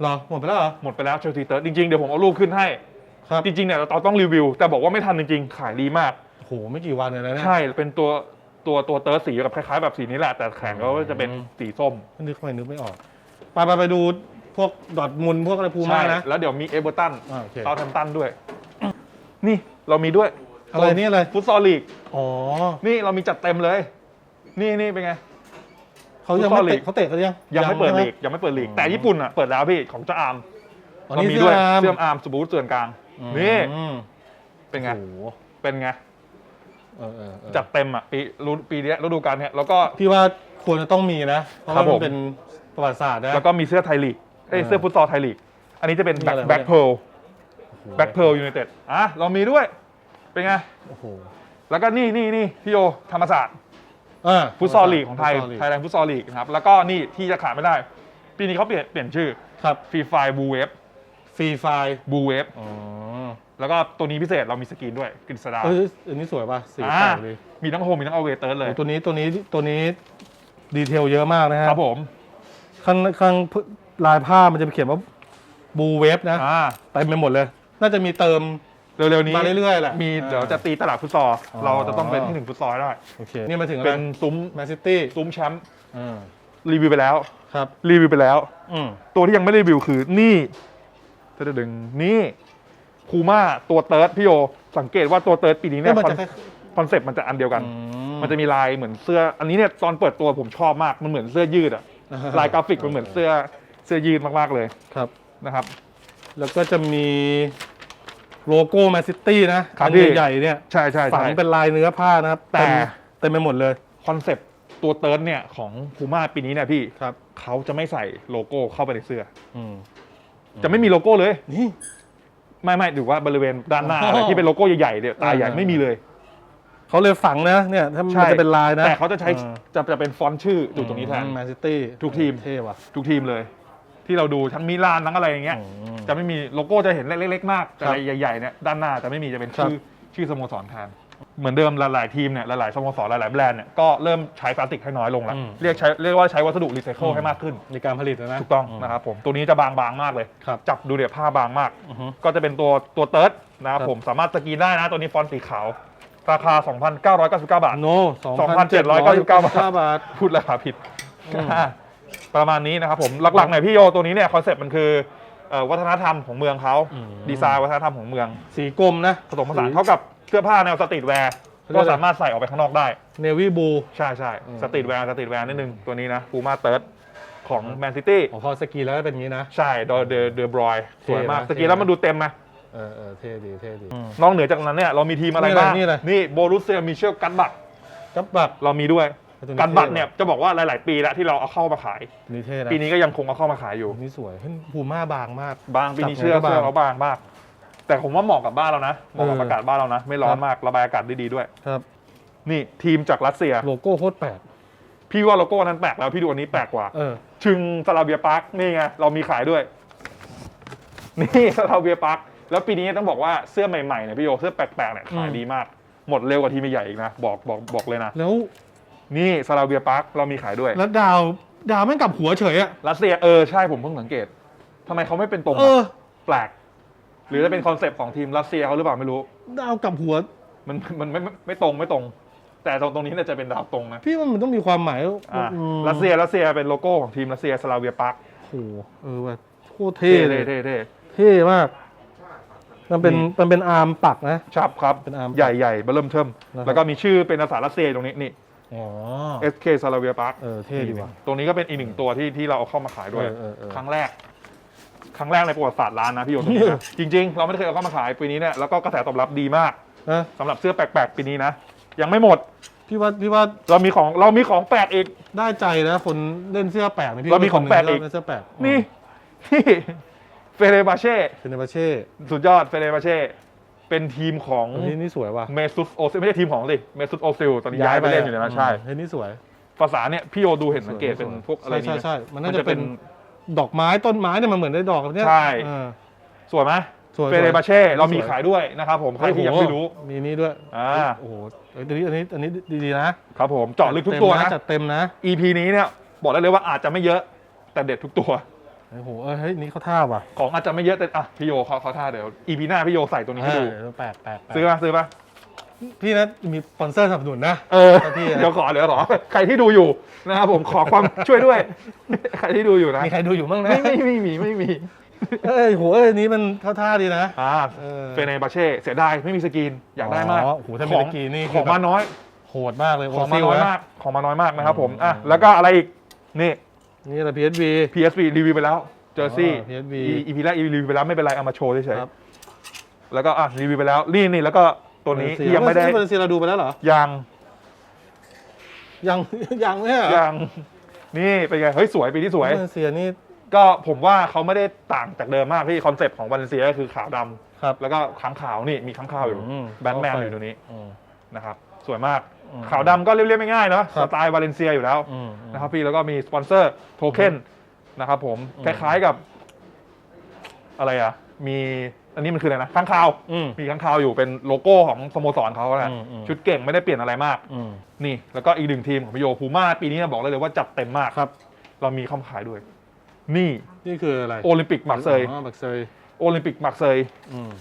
S2: เหรอหมดไปแล้วเหรอ
S1: หมดไปแล้วเชลซีเติร์ดจริงๆ เดี๋ยวผมเอารูปขึ้นให้
S2: ครับ
S1: จริงๆเนี่ยเราต้องรีวิว แต่บอกว่าไม่ทันจริงๆ ขายดีมาก
S2: โอ้โหไม่กี่วันเลยนะเนี่ย
S1: ใช่เป็นตัวตัวตัวเติร์ดสีแบบคล้ายๆแบบสีนี้แหละ แต่แขนเขาจะเป็นสีส้ม
S2: นึกทำไมนึกไม่ออก ไปไปไปดูพวกดอทมุนพวกอะไรพูม่า
S1: ใช่
S2: นะ
S1: แล้วเดี๋ยวมีเอเวอร์ตัน
S2: อ่าโอเค
S1: เซาแทมตันด้วย นี่เรามีด้วย
S2: อะไรนี่อะไร
S1: ฟุตซอลลีก
S2: อ๋อ
S1: นี่เรามีจัดเต็มเลย นี่นี่เป็นไง
S2: เขายังไม่
S1: ฟุตซอลลีก
S2: เตะเขาเตะกันยัง
S1: ยังไม่เปิด
S2: ใช่ห
S1: ลีกยังไม่เปิดลีกแต่ญี่ปุ่นอะเปิดแล้วพี่ของเจ้าอาร์ม
S2: อ๋อ
S1: เรา
S2: นี่
S1: มีด้วย
S2: สื้
S1: เสื้ออาร์มสบูตส่วนกลาง
S2: อืม
S1: นี่
S2: อืม
S1: เป็นไง
S2: โอ้โห
S1: เป็นไง
S2: เออเออเออ
S1: จัดเต็มอะปีรู้ปีเนี้ยฤดูกาลเนี้ยแล้วก็
S2: พี่ว่าควรจะต้องมีนะ เพราะ
S1: ครั
S2: ว่า
S1: บ
S2: มั
S1: ผม
S2: นเป็นประวัติศาสตร์นะ
S1: แล้วก็มีเสื้อไทยลีกเอ้ย
S2: เออ
S1: เสื้อฟุตซอลไทยลีก อันนี้จะเป็น
S2: นี่
S1: แบ็ค
S2: อะไรวะ
S1: แบ็ค
S2: เนี่ย
S1: เพล
S2: โอ้โห
S1: แบ็คเพลยูไนเต็ดอะเรามีด้วย เป็นไง
S2: โอ้โห
S1: แล้วก็นี่นี่นี่พี่โยธรรมศาสตร์
S2: อ่า
S1: ฟุตซอลลีกของไทย
S2: ฟุตซลลีก
S1: ไทยแลนด์ฟุตซอลลีกนะครับ แล้วก็นี่ที่จะขาดไม่ได้ ปีนี้เขาเปลี่ยนเปลี่ยนชื่อ
S2: ครับ
S1: ฟรีไฟบูเวฟ
S2: ฟรีไฟล์
S1: บูเวฟ
S2: อ๋อ
S1: แล้วก็ตัวนี้พิเศษเรามีสกรีนด้วยกฤษดา
S2: เอ้ยอันนี้สวยป่ะสี
S1: อ่า
S2: เก่าเลย
S1: มีทั้งโฮมมีทั้งเอาเวเติร์ดเลย
S2: โอ้ตัวนี้ตัวนี้ตัวนี้ดีเทลเยอะมากนะฮะ
S1: ครับผม
S2: ข้างข้างลายผ้ามันจะเขียนว่าบูเวฟนะ
S1: อ่า
S2: เต็มไปหมดเลย น่าจะมีเติม
S1: เร็วๆนี้
S2: มาเรื่อยๆแหละ
S1: มี
S2: อ่า
S1: เดี๋ยวจะตีตลาดฟุตซอล
S2: อ๋อ
S1: เราจะต้องเป็นที่หนึ่งฟุตซอลให้ได้
S2: โอเคนี่มาถึงอะไร
S1: เป็นซุ้ม
S2: แมนซิตี้
S1: ซุ้มแชมป์
S2: อ่า
S1: รีวิวไปแล้ว
S2: ครับ
S1: รีวิวไปแล้ว
S2: อืม
S1: ตัวที่ยังไม่รีวิวคือนี่จะดึงนี่ คูม่าตัวเติร์ดพี่โยสังเกตว่าตัวเติร์ดปีนี้เนี่ย
S2: มัน
S1: คอน
S2: จะคล้าย
S1: คอนเซ็ปต์มันจะอันเดียวกัน
S2: อื
S1: มันจะมีลายเหมือนเสื้อ อันนี้เนี่ยตอนเปิดตัวผมชอบมากมันเหมือนเสื้อยืดอะลายกราฟิกมันเหมือนเสื้อเสื้อยืดมากๆเลย
S2: ครับ
S1: นะครับ
S2: แล้วก็จะมีโลโก้แมนซิตี้นะครับอัน
S1: พี่
S2: ใหญ่ๆเนี่ย
S1: ใช่ใช่
S2: ฝัง
S1: ใช่
S2: เป็นลายเนื้อผ้านะครับ
S1: แต่
S2: เมเต็มไปหมดเลย
S1: คอนเซ็ปต์ตัวเติร์ดเนี่ยของคูม่าปีนี้เนี่ยพี่
S2: ครับ
S1: เขาจะไม่ใส่โลโก้เข้าไปในเสื้อ
S2: อืม
S1: จะไม่มีโลโก้เลย
S2: นี่
S1: ไม่ไม่หรือว่าบริเวณด้านหน้า
S2: อ๋ออ
S1: อะไรที่เป็นโลโก้ใหญ่ๆเนี่ยตาใหญ่
S2: เออ
S1: ไม่มีเลย
S2: เขาเลยฝังนะเนี่ยถ้า
S1: ใช่
S2: มันจะเป็นลายนะ
S1: แต่เขาจะใช้จะจะเป็นฟอนต์ชื่ออยู่ตรงนี้แทน
S2: แมนซิตี้
S1: ทุกทีม
S2: เท่ว่ะ
S1: ทุกทีมเลย ที่เราดูทั้งมิลานทั้งอะไรอย่างเงี้ย
S2: อืม
S1: จะไม่มีโลโก้จะเห็นเล็กๆมากแต่
S2: ครับ
S1: ใหญ่ๆเนี่ยด้านหน้าจะไม่มีจะเป็น
S2: ครับ
S1: ชื่อชื่อสโมสรแทน เหมือนเดิมหลายๆทีมเนี่ยหลายๆสโมสรหลายๆแบรนด์เนี่ยก็เริ่มใช้พลาสติกให้น้อยลงแล้ว
S2: อืม
S1: เรียกใช้เรียกว่าใช้วัสดุรีไซเคิลให้มากขึ้น
S2: ในการผลิตนะ
S1: ถูกต้องนะครับผมตัวนี้จะบางๆมากเลย
S2: ครับ
S1: จับดูเดี๋ยวผ้าบางมาก
S2: อือฮึ
S1: ก็จะเป็นตัวตัวเติร์ดนะครับ
S2: ครับ
S1: ผมสามารถสกรีนได้นะตัวนี้ฟอนต์สีขาว ราคา 2,999 บาท
S2: โน
S1: 2,799
S2: บาท
S1: พูดราคาผิด
S2: อืม
S1: ประมาณนี้นะครับผมหลักๆหน่อยพี่โยตัวนี้เนี่ยคอนเซ็ปต์มันคือเอ่อวัฒนธรรมของเมืองเขา
S2: อืม
S1: ดีไซน์วัฒนธรรมของเมือง
S2: สีกลมนะ
S1: ผสมผสานเท่ากับ เสื้อผ้าแนวสตรีทแวร์
S2: เขาเรีย
S1: ก็
S2: กอะไร
S1: สามารถใส่ออกไปข้างนอกได้
S2: เนวี่บู
S1: ใช่ใช่
S2: อืม
S1: สตรีทแวร์สตรีทแวร์นิดนึงตัวนี้นะฟูมาเติร์ดของแมนซิตี้
S2: พอสกีแล้วก็เป็นอย่างนี้นะ
S1: ใช่เดอเดอเดอบรอยสวยมาก
S2: เท่นะ
S1: สกรีนแล้วมันดูเต็มไหม
S2: เออเออเท่ดีเท่ดี
S1: นอกเหนือจากนั้นเนี่ยเรามีทีมอะไร
S2: นี่อะไร
S1: บ้าง
S2: นี่อะไร
S1: นี่โบรุสเซียมิเชลกันบัต
S2: กับบัตร
S1: เรามีด้วย
S2: ตัวนี้
S1: กันบัต
S2: เท่
S1: เนี่ยจะบอกว่าหลาย ๆ ปีแล้วที่เราเอาเข้ามาขาย
S2: นี่เท่นะ
S1: ปีนี้ก็ยังคงเอาเข้ามาขายอยู่
S2: นี่สวยเฮ้ยภูม่าบางมาก
S1: บางปีนี้
S2: จับไง
S1: เชื่อ
S2: ก็บาง
S1: เสื้อเขาบางมาก แต่ผมว่าเหมาะกับบ้านเรานะเหมาะกับ
S2: เออ
S1: อากาศบ้านเรานะ ไม่ร้อ
S2: ครั
S1: น
S2: บ
S1: มากระบายอากาศได้ดีด้วย
S2: ครับ
S1: นี่ทีมจากรัสเซีย
S2: โลโก้โคตรแปลก
S1: พี่ว่าโลโก้นั้นแปลกแล้วพี่ดูอันนี้แปลกกว่า
S2: เออ
S1: ชึงซาลาเบียปาร์คนี่ไงเรามีขายด้วย นี่ซาลาเบียปาร์คแล้วปีนี้ต้องบอกว่าเสื้อใหม่ๆเนี่ยพี่โยเสื้อแปลกๆเนี่ยขาย
S2: อืม
S1: ดีมาก หมดเร็วกว่าทีมใหญ่ๆอีกนะบอกบอกบอกเลยนะ
S2: แล้ว
S1: นี่ซาลาเบียปาร์คเรามีขายด้วย
S2: แล้วดาวดาวแม่งกลับหัวเฉยอะ
S1: รัสเซียเออใช่ผมเพิ่งสังเกตทำไมเขาไม่เป็นตรง
S2: เอ
S1: อะ
S2: อ
S1: แปลก หรือจะเป็นคอนเซปต์ของทีมรัสเซียเขาหรือเปล่าไม่รู้
S2: ดาวกลับหัว
S1: มันมันไม่ไม่ไม่ตรงไม่ตรง แต่ตรงตรงนี้เนี่ยจะเป็นดาวตรงนะ
S2: พี่ว่ามันต้องมีความหมาย
S1: อ่า
S2: อืม
S1: รัสเซียรัสเซียเป็นโลโก้ของทีมรัสเซียสลาเวียปาร์ค
S2: โอ้โหเออว่ะโคตรเท่
S1: เท่
S2: เลย
S1: เท่เท่
S2: เท่มาก มันเป็น
S1: นี่
S2: มันเป็นอาร์มปักนะ
S1: ชับครับ
S2: เป็นอาร์ม
S1: ใหญ่ใหญ่เบอร์เริ่มเทิม
S2: นะครับ
S1: แล้วก็มีชื่อเป็นภาษารัสเซียตรงนี้นี่
S2: อ๋อ
S1: SK สลาเวียปาร์ค
S2: เออเท่ดีว่ะ
S1: ตรงนี้ก็เป็นอีกหนึ่งตัวที่ที่เราเอาเข้ามาขายด้วย
S2: เออเออเออ
S1: ครั้งแรก ครั้งแรกในประวัติศาสตร์ร้านนะพี่โยตรงนี้นะ จริง ๆ เราไม่ได้เคยเอาเข้ามาขายปีนี้เนี่ยแล้วก็กระแสตอบรับดีมาก
S2: นะ
S1: สำหรับเสื้อแปลกๆปีนี้นะยังไม่หมด
S2: พี่ว่าพี่ว่า
S1: เรามีของเรามีของแปลกอีก
S2: ได้ใจนะคนเล่นเสื้อแปลกนี่พี่
S1: เรามีของแปลกอีก
S2: เล่นเสื้อแปลก
S1: นี่นี่เฟเรบาเช่
S2: เป็นเนบาเช่
S1: สุดยอดเฟเรบาเช่เป็นทีมของ
S2: อันนี้นี่สวยว่ะ
S1: เมซุสโอซิลไม่ใช่ทีมของสิเมซุสโอซิลตอนนี้ย้ายไปเล่นอยู่ในนั้นใช่
S2: เฮ้ยนี่สวย
S1: ภาษาเนี่ยพี่โยดูเห็นสังเกตเป็นพวกอะไร
S2: ใช่
S1: นี่
S2: ใช่
S1: ไหม
S2: ใช่มันน่าจะเป็น ดอกไม้ต้นไม้เนี่ยมันเหมือนได้ดอกแบบเนี้ย
S1: ใช่
S2: เออ
S1: สวยไหม
S2: สวย
S1: เฟเรบาเช่
S2: สวย
S1: เรามีขายด้วยนะครับผมใครที่ยังไม่รู้
S2: โอ้โหมีนี่ด้วย
S1: อ่า
S2: โอ้โหเอ้ยอันนี้อันนี้อันนี้ดีๆนะครับ
S1: ผมเจาะลึกทุกตัวนะ
S2: จัดเต็มนะ
S1: EP นี้เนี่ยบอกได้เลยว่าอาจจะไม่เยอะแต่เด็ดทุกตัว
S2: โอ้โหเอ้ยเฮ้ยนี่เขาท่าว่ะ
S1: ของอาจจะไม่เยอะแต่อะพี่โยเขาเขาท่าเดี๋ยว EP หน้าพี่โยใส่ตัวนี้ให้ดู
S2: เออแปลกแปลกแปลก
S1: ซื้อมาซื้อมา
S2: พี่นะมีสปอนเซอร์สนับสนุนนะ
S1: เออ
S2: ครับพี่นะ
S1: เดี๋ยวขอเดี๋ยวขอใครที่ดูอยู่นะครับผมขอความ ช่วยด้วย ใครที่ดูอยู่นะ
S2: มีใครดูอยู่บ้างนะ
S1: ไม่ไม่ไม่มีไม่มี
S2: เอ้ยโหเอ้ยอันนี้มันเข้าท่าดีนะ
S1: อ่า
S2: เออ
S1: เฟเนบาเช่เสียดายไม่มีสกรีนอยากได้มาก
S2: อ๋อโอ้โหถ้ามี
S1: ข
S2: ส
S1: ง
S2: กรีนนี่
S1: ข
S2: คือ
S1: อง
S2: แบบ
S1: มาน้อย
S2: โหดมากเลย
S1: ของ
S2: โมา
S1: น้อย
S2: ซิลนะ
S1: มากของมาน้อยมากนะครับผม
S2: อืม
S1: อะ
S2: อืม
S1: แล้วก็อะไรอีกนี่
S2: นี่แหละ PSV
S1: PSV รีวิวไปแล้วเจอร์ซี่
S2: อ๋อ PSV
S1: EP แรก EP รีวิวไปแล้วไม่เป็นไรเอามาโชว์เฉย
S2: ครับ
S1: ๆแล้วก็อะรีวิวไปแล้วนี่นี่แล้วก็ ตัวนี้ที่ยังไม่ได้
S2: เบอร์เซียเราดูไปแล้วเหรอ
S1: ยัง
S2: ยัง ยังไม่ใช่เหรอ
S1: ยังนี่เป็นไงเฮ้ยสวยปีที่สวย
S2: เบอร์เซียนี่
S1: ก็ผมว่าเขาไม่ได้ต่างจากเดิมมากพี่คอนเซปต์ของวาเลนเซียก็คือขาวดำ
S2: ครับ
S1: แล้วก็ค้างขาวนี่มีค้างขาวอยู่
S2: อืม
S1: แบทแมน
S2: โอเค
S1: อยู่ตรงนี้
S2: อืม
S1: นะครับสวยมาก
S2: อืม
S1: ขาวดำก็เรียบๆไม่ง่ายเนาะ
S2: ครั
S1: ส
S2: บ
S1: ไตล์วาเลนเซียอยู่แล้ว
S2: อืม
S1: นะครับพี่แล้วก็มีสปอนเซอร์โทเค็นนะครับผม
S2: อืม
S1: คล้ายๆกับอะไรอะ มีอันนี้มันคืออะไรนะข้างคาว
S2: อืม
S1: มีข้างคาวอยู่เป็นโลโก้ของสโมสรเขาแหละ
S2: อืมอืม
S1: ชุดเก่งไม่ได้เปลี่ยนอะไรมาก
S2: อืม
S1: นี่ แล้วก็อีกหนึ่งทีมของพี่โยพูม่าปีนี้บอกเลยเลยว่าจัดเต็มมาก
S2: ครับ
S1: เรามีเข้ามาขายด้วย นี่
S2: นี่คืออะไร
S1: โอลิมปิกมักเซย
S2: อ๋อมักเซย
S1: โอลิมปิกมักเซย
S2: อืม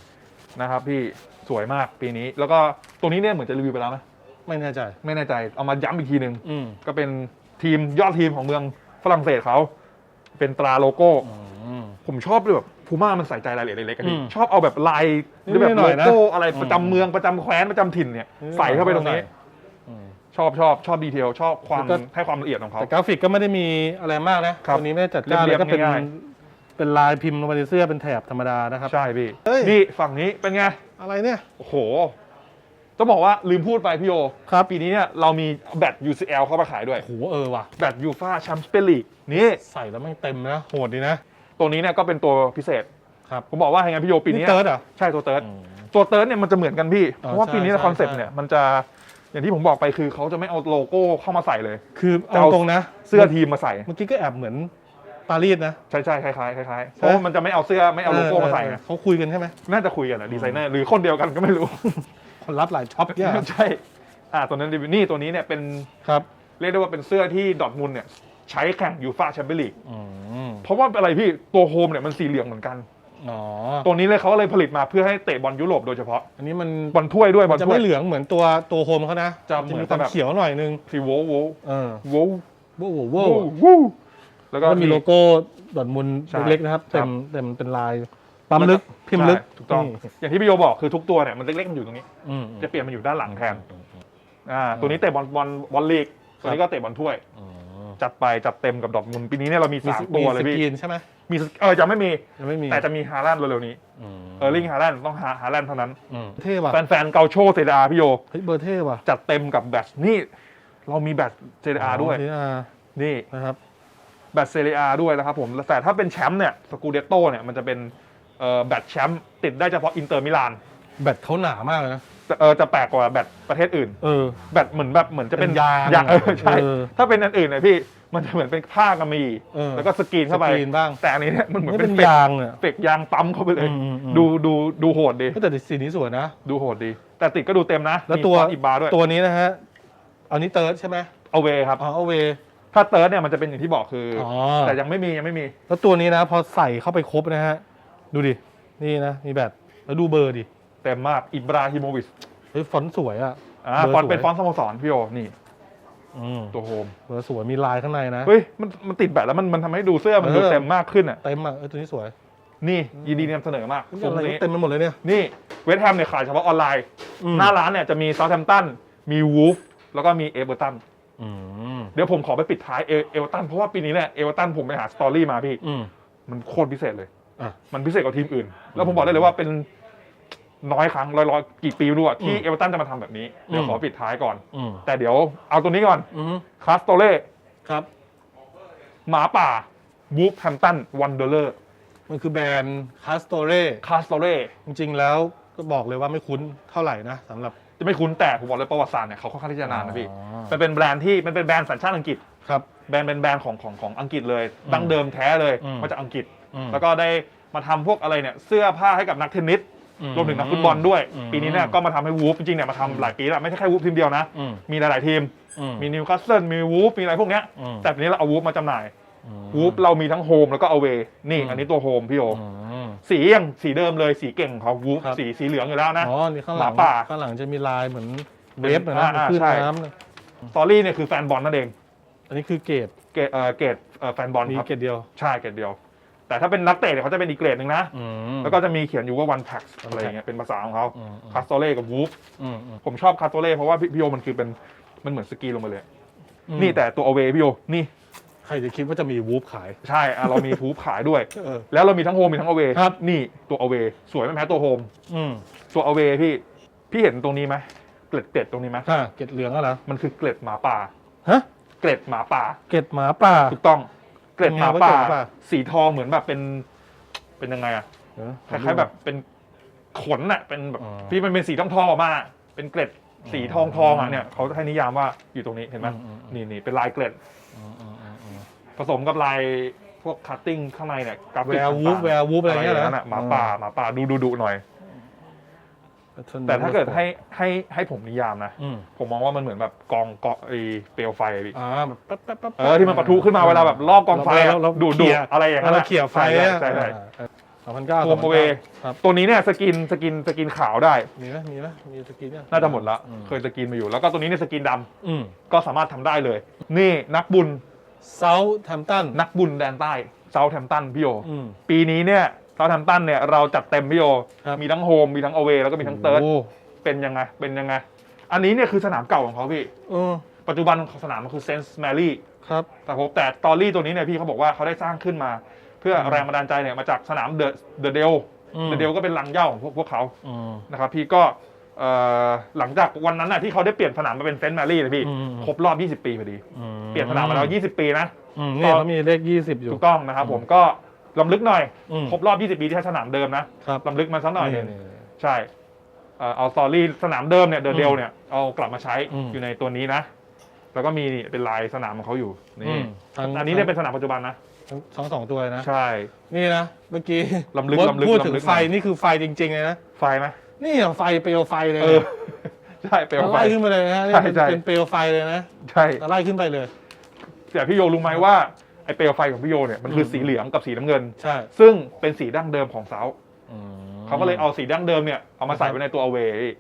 S1: นะครับพี่สวยมากปีนี้ แล้วก็ตัวนี้เนี่ยเหมือนจะรีวิวไปแล้วนะ
S2: ไม่แน่ใจ
S1: ไม่แน่ใจเอามาย้ำอีกทีหนึ่ง
S2: อืม
S1: ก็เป็นทีมยอดทีมของเมืองฝรั่งเศสเขา เป็นตราโลโก้
S2: อืม
S1: ผมชอบเลยแบบ พูม่ามันใส่ใจรายละเอียดเล็กๆกันพี่
S2: อืม
S1: ชอบเอาแบบลายหรือแบบ
S2: นิดหน่
S1: โล
S2: อยนะ
S1: โก้อะไร
S2: อืม
S1: ประจำเมืองประจำแคว้นประจำถิ่นเนี่ยใส่เข้าไปตรงนี้
S2: อืม
S1: ชอบชอบชอบดีเทลชอบความ
S2: แล้วก็
S1: ให้ความละเอียดของเขา
S2: แต่กราฟิกก็ไม่ได้มีอะไรมากนะครับตัวนี้ไม่ได้จัดจ้าน
S1: เรี
S2: เลยย
S1: บๆ
S2: ก็เป็น
S1: ง่าย
S2: เป็นลายพิมพ์ลงมาในเสื้อเป็นแถบธรรมดานะครับ
S1: ใช่พี่
S2: เฮ้ย
S1: นี่ฝั่งนี้เป็นไง
S2: อะไรเนี่ย
S1: โอ้โห ต้องบอกว่าลืมพูดไปพี่โย
S2: ครับ
S1: ปีนี้เนี่ยเรามีแบต UCL เข้ามาขายด้วย
S2: โอ้โหเออว่ะ
S1: แบตยูฟาแชมเปี้ยนลีกนี่
S2: ใส่แล้วไม่งเต็มนะโหดดีนะ
S1: ตัวนี้เนี่ยก็เป็นตัวพิเศษ
S2: ครับ
S1: ผมบอกว่าอย่างไงพี่โยปีนี้
S2: เติร์ดเหรอ
S1: ใช่ตัวเติร์ด
S2: อืม
S1: ตัวเติร์ดเนี่ยมันจะเหมือนกันพี่
S2: อ๋อ
S1: เพราะว่า
S2: ใช่
S1: ปีนี้
S2: ใช่
S1: คอนเซ็ปต์
S2: ใช่
S1: เนี่ยมันจะอย่างที่ผมบอกไปคือเขาจะไม่เอาโลโก้เข้ามาใส่เลย
S2: คือ
S1: จะ
S2: เอา
S1: เอา
S2: ตรงนะ
S1: เสื้อทีมมาใส่
S2: เมื่อกี้ก็แอบเหมือนปารีสนะ
S1: ใช่ใช่คล้ายๆคล้ายๆเพราะว่ามันจะไม่เอาเสื้อไม่เอาโลโก้มาใส่
S2: เออ
S1: นะ
S2: เออเขาคุยกันใช่ไหม
S1: น่าจะคุยกันนะดีไซเนอร์หรือคนเดียวกันก็ไม่รู้
S2: คนรับหลายช็อปเนี่ย
S1: ใช่อ่าตัวนั้นนี่ตัวนี้เนี่ยเป็น
S2: ครับ
S1: เรียกได้ว่าเป็นเสื้อที่ดอร์ทมุนด์เนี่ย ใช้แข่งยูฟาแชมเปี้ยนลีก
S2: อืม
S1: เพราะว่าอะไรพี่ตัวโฮมเนี่ยมันสีเหลืองเหมือนกัน
S2: อ๋อ
S1: ตัวนี้เลยเขาเลยผลิตมาเพื่อให้เตะบอลยุโรปโดยเฉพาะ
S2: อันนี้มัน
S1: บอลถ้วยด้วยบอล
S2: จะ
S1: ถ้วย
S2: ไม่เหลืองเหมือนตัวตัวโฮมเขานะ
S1: จะเหมือน
S2: มีความ
S1: แบบ
S2: เขียวหน่อยนึง
S1: สีโวโว
S2: เออ
S1: โว
S2: โว้โห
S1: โว
S2: โว้
S1: โวแล้วก็
S2: ก็มีโลโก้ดอดมุน
S1: ใช่
S2: เล็กๆนะครับ
S1: ครั
S2: เต็
S1: บ
S2: มเต็มเป็นลายปั๊มลึกพิมพ์ลึก
S1: ใช่ถูกต้อง
S2: นี่
S1: อย่างที่พี่โยบอกคือทุกตัวเนี่ยมันเล็กๆมันอยู่ตรงนี้
S2: อืม
S1: จะเปลี่ยนมาอยู่ด้านหลังแทน อ่า ตัวนี้เตะบอลบอลบอลลีก ตัวนี้ก็เตะบอลถ้วย
S2: อืม
S1: จัดไปจัดเต็มกับดอร์ทมุนด์ปีนี้เนี่ยเรามี
S2: มี
S1: สาม
S2: ส
S1: ตัวเลย
S2: มีสกรี
S1: พี่
S2: นใช่ไหม
S1: มีสเออจะไม่มี
S2: ยังไม่มี
S1: แต่จะมีฮาแลนด์เร็วๆนี้
S2: ม
S1: เออร์ลิงฮาแลนด์ต้องฮาฮาแลนด์เท่านั้น
S2: อืมเท่ว่ะ
S1: แฟนๆเกาโชเซดาพี่โย
S2: เฮ้ยเบอร์เท่ว่ะ
S1: จัดเต็มกับแบตนี่ เรามีแบตเซเรียด้วย
S2: เท่อา
S1: นี่
S2: นะครับ
S1: แบตเซเรียด้วยนะครับผมแต่ถ้าเป็นแชมป์เนี่ยสกูเดโตเนี่ยมันจะเป็นเอ่อแบตแชมป์ติดได้เฉพาะอินเตอร์มิลาน
S2: แบตเขาหนามากเลยนะ
S1: แต่ เออจะแปลกกว่าแบตประเทศอื่น
S2: เออ
S1: แบตเหมือนแบบเหมือนจะเป็น
S2: เป็นยาง
S1: ยางเออใช่
S2: เออ
S1: ถ้าเป็นอันอื่นเนี่ยพี่มันจะเหมือนเป็นผ้ากำมะหยี่
S2: เออ
S1: แล้วก็สกรีนเข้าไป
S2: สกรีนบ้าง
S1: แต่อันนี้เนี่ยมันเหมือน
S2: นี่
S1: เป็
S2: เป็นน
S1: เฟก
S2: ยางเนี่ย
S1: เฟกยางปั๊มเข้าไปเลย
S2: อืมอืมอืม
S1: ดูดูดูโหดดี
S2: เฮ้ยแต่สีนี้สวยนะ
S1: ดูโหดดี แต่ติดก็ดูเต็มนะ
S2: แล้ว
S1: มี
S2: ตัว
S1: ฟอนต์อีกบาร์ด้วย
S2: ตัวนี้นะฮะ เอานี้เติร์ดใช่ไหม
S1: เอาเวครับ
S2: อ๋อเอาเว
S1: ถ้าเติร์ดเนี่ยมันจะเป็นอย่างที่บอกคือ
S2: อ๋
S1: อ
S2: อ
S1: แต่ยังไม่มียังไม่มี
S2: แล้วตัวนี้นะ พอใส่เข้าไปครบนะฮะ ดูดิ นี่นะ มีแบตแล้วดูเบอร์ดิ
S1: เต็มมากอิบราฮิโมวิช
S2: เฮ้ยฟอนต์สวยอะ
S1: อ่า
S2: เบอร์
S1: ฟอนต์
S2: สวย
S1: เป็นฟอนต์สโมสรพี่โอนี่
S2: อืม
S1: ตัวโฮม
S2: เบอร์สวยมีลายข้างในนะ
S1: เฮ้ยมันมันติดแบบแล้วมันมันทำให้ดูเสื้อมันดู
S2: เออ
S1: เต็มมากขึ้นอะ
S2: เต็มอะเออตัวนี้สวย
S1: นี่ยินดีนำเสนอมาก
S2: นี่
S1: ทรง
S2: อะไร
S1: นี้
S2: ก็เต็มไปหมดเลยเนี่ย
S1: นี่เวสต์แฮมเนี่ยขายเฉพาะออนไลน์
S2: อืม
S1: หน้าร้านเนี่ยจะมีเซาท์แฮมป์ตันมีวูฟแล้วก็มีเอเวอร์ตัน
S2: อืม
S1: เดี๋ยวผมขอไปปิดท้ายเอเอเวอร์ตันเพราะว่าปีนี้เนี่ยเอเวอร์ตันผมไปหาสตอรี่มาพี่
S2: อืม
S1: มันโคตรพิเศษเลย
S2: อะ
S1: มันพิเศษกว่าทีมอื่น แล้วผมบอกได้เลยว่าเป็น น้อยครั้งร้อยร้อยกี่ปีไม่รู้อะที่
S2: อืม
S1: เอเวอร์ตันจะมาทำแบบนี้เดี๋ยว
S2: อืม
S1: ขอปิดท้ายก่อน
S2: อืม
S1: แต่เดี๋ยวเอาตัวนี้ก่อน
S2: อืม
S1: คาสโตเล่
S2: ครับ
S1: หมาป่าวูฟแฮมตันวันเดอร์เลอร์
S2: มันคือแบรนด์คาสโตเร่
S1: คาสโตเล่
S2: จริงๆแล้วก็บอกเลยว่าไม่คุ้นเท่าไหร่นะสำหรับ
S1: จะไม่คุ้นแต่ผมบอกเลยประวัติศาสตร์เนี่ยเขาค่อนข้างที่จะนานนะพี่
S2: อ๋อ
S1: มันเป็นแบรนด์ที่มันเป็นแบรนด์สัญชาติอังกฤษ
S2: ครับ
S1: แบรนด์เป็นแบรนด์ของของของอังกฤษเลย
S2: อืม
S1: ดั้งเดิมแท้เลย
S2: อืม
S1: มาจากอังกฤษ
S2: อืม
S1: แล้วก็ได้มาทำพวกอะไรเนี่ยเสื้อผ้าให้กับนักเทนนิส
S2: อื
S1: รวมถึงนักฟุตบอลด้วย
S2: อืม
S1: ปีนี้เนี่ยก็มาทำให้วูฟจริงๆเนี่ยมาทำหลายปีแล้วไม่ใช่แค่วูฟทีมเดียวนะ
S2: อืม
S1: มีหลายๆทีม
S2: อืม
S1: มีนิวคาสเซิลมีวูฟมีอะไรพวกเนี้ย
S2: อืม
S1: แต่ปีนี้เราเอาวูฟมาจำหน่าย
S2: อืม
S1: วูฟเรามีทั้งโฮมแล้วก็เอาเวนี่
S2: อืม
S1: อันนี้ตัวโฮมพี่โอ
S2: อืม
S1: สียังสีเดิมเลยสีเก่งของเขาวูฟ
S2: ครับ
S1: สีสีเหลืองอยู่แล้วนะ
S2: อ๋อนี่ข้างหลัง
S1: หมาป่า
S2: ข้างหลังจะมีลายเหมือน
S1: เป็น
S2: เวฟเหมือนนะ
S1: อ่า
S2: ขึ้น
S1: ใช่
S2: น้ำเลย
S1: สตอรี่เนี่ยคือแฟนบอลนั่นเอง
S2: อันนี้คือเกรด
S1: เกตเอ่อเกตเอ่อแฟนบอล
S2: มี
S1: ครับ
S2: เกรดเดียว
S1: ใช่เกตเดียว แต่ถ้าเป็นนักเตะเนี่ยเขาจะเป็นอีกเกรดหนึ่งนะ
S2: อืม
S1: แล้วก็จะมีเขียนอยู่ว่า one pack อะไรอย่างเงี้ยเป็นภาษาของเขา
S2: อืม
S1: คาสโตเล่กับวูฟ
S2: อืมอืม
S1: ผมชอบคาสโตเล่เพราะว่าพี่พี่โยมันคือเป็นมันเหมือนสกีลงมาเลย
S2: อืม
S1: นี่แต่ตัวอเวพี่โยนี่
S2: ใครจะคิดว่าจะมีวูฟขาย
S1: ใช่อะเรามีทูบขายด้วย
S2: เออ
S1: แล้วเรามีทั้งโฮมมีทั้งอเว
S2: ครับ
S1: นี่ตัวอเวสวยไม่แพ้ตัวโฮม
S2: อืม
S1: ตัวอเวพี่พี่เห็นตรงนี้ไหมเกล็ดเกล็ดตรงนี้ไหม
S2: อ่าเกล็ดเหลืองอะเหรอ
S1: มันคือเกล็ดหมาป่า
S2: ฮะ
S1: เกล็ดหมาป่า
S2: เกล็ดหมาป่า
S1: ถูกต้อง เกล็ดหมาป่า
S2: เป็นไงวะเกล็ดหมาป่า
S1: สีทองเหมือนแบบเป็น เป็นยังไงอะ
S2: เออ
S1: คล้ายๆแบบเป็นขนอะเป็นแบบ
S2: อ๋อ
S1: พี่มันเป็นสีทองทองๆออกมา เป็นเกล็ดสีทองทองๆอะเนี่ยเขาให้นิยามว่าอยู่ตรงนี้เห็นไหม
S2: อืมอืม
S1: นี่นี่เป็นลายเกล็ด
S2: อืมอืมอืมอืม
S1: ผสมกับลายพวกคัตติ้งข้างในเนี่ยกรา
S2: แว
S1: ฟิก
S2: ร์วูฟ
S1: ต่างๆ
S2: แวร์วูฟอะไรเงี้ย
S1: อ
S2: เหรอ
S1: นั้นอะหมาป่าหมาป่าดูดูดุหน่อย แต่ถ้าเกิดให้ให้ให้ผมนิยามนะ
S2: อืม
S1: ผมมองว่ามันเหมือนแบบกองเกาะไอเปลวไฟอะพี่
S2: อ่าแบบแป๊บแป๊บแป๊บ
S1: เออที่มันปะทุขึ้นมาเวลาแบบลอกกองไฟอะ
S2: เราเรา
S1: ดู
S2: เคลี
S1: ดู
S2: ยร์
S1: อะไรอย่าง
S2: แล้ว
S1: นั้น
S2: เรา
S1: อะ
S2: เขี่ยร์ไฟ
S1: ใช่
S2: อะ
S1: ใช่ใช่
S2: สองพันเก้า
S1: โฮมเว
S2: ครับ
S1: ตัวนี้เนี่ยสกินสกินสกินขาวได้
S2: มีไหมมีไหมมีสกินเนี่ย
S1: น่าจะหมดละ
S2: อืม
S1: เคยสกินมาอยู่ แล้วก็ตัวนี้เนี่ยสกินดำ
S2: อืม
S1: ก็สามารถทำได้เลย นี่นักบุญ
S2: เซาท์แฮมตัน
S1: นักบุญแดนใต้เซาแทมตันพี่โย
S2: อืม
S1: ปีนี้เนี่ย เซาแทมตันเนี่ยเราจัดเต็มพี่โย
S2: ครับ
S1: มีทั้งโฮมมีทั้งอเวแล้วก็มีทั้งเติร์ด
S2: โอ้
S1: เป็นยังไงเป็นยังไง อันนี้เนี่ยคือสนามเก่าของเขาพี่
S2: เออ
S1: ปัจจุบันของสนามมันคือเซนส์แมรี่
S2: ครับ
S1: แต่ผมแต่ตอรี่ตัวนี้เนี่ยพี่เขาบอกว่าเขาได้สร้างขึ้นมา เพื่อแรงบันดาลใจเนี่ยมาจากสนามเดอะเดอะเดล
S2: อืม
S1: เดอะเดลก็เป็นลังเหย่าของพวกพวกเขา
S2: อืม
S1: นะครับพี่ก็เอ่อหลังจากวันนั้นน่ะที่เขาได้เปลี่ยนสนามมาเป็นเซนต์แมรี่เลยพี่
S2: อืม
S1: ครบรอบ 20 ปีพอดี
S2: อืม
S1: เปลี่ยนสนามมาแล้ว 20 ปีนะ
S2: อืมนี่เขามีเลขยี่สิบอยู่
S1: ถูกต้องนะครับผมก็ ลำลึกหน่อย
S2: อืม
S1: ครบรอบ 20 ปีที่ใช้สนามเดิมนะครับ ลำลึกมันสักหน่อยหนึง
S2: นี่
S1: ใช่เอ่อเอาสตอรี่สนามเดิมเนี่ยเดอะเดลเนี่ยเอากลับมาใช้
S2: อืม
S1: อยู่ในตัวนี้นะ แล้วก็มีนี่เป็นลายสนามของเขาอยู่
S2: อื
S1: นี่
S2: มทั้ง
S1: อันนี้เนี่ยเป็นสนามปัจจุบันนะ
S2: ทั้งสองสองตัวเลยนะ
S1: ใช่
S2: นี่นะ เมื่อกี้
S1: ลำลึก
S2: ว่า
S1: ลำลึก
S2: พูดถึง
S1: ลำลึก
S2: ไฟ
S1: หน่อย
S2: นี่คือไฟจริงๆเลยนะ
S1: ไฟไหม
S2: นี่อะไฟเปลวไฟเลย
S1: เออ ใช่เปลวไฟ
S2: ไล่ขึ้นไปเลยนะนี่
S1: ใช่
S2: เป็น
S1: ใช่
S2: เป็นเปลวไฟเลยนะ
S1: ใช่
S2: ไล่ขึ้นไปเลย
S1: แต่พี่โยรู้ไหมว่า ไอเปลวไฟของพี่โยเนี่ยมันคืออ
S2: ม
S1: สีเหลืองกับสีน้ำเงิน
S2: ใช่
S1: ซึ่งเป็นสีดั้งเดิมของเซา
S2: อืม
S1: เขาก็เลยเอาสีดั้งเดิมเนี่ยเอามาใส่ไว้ในตัวเว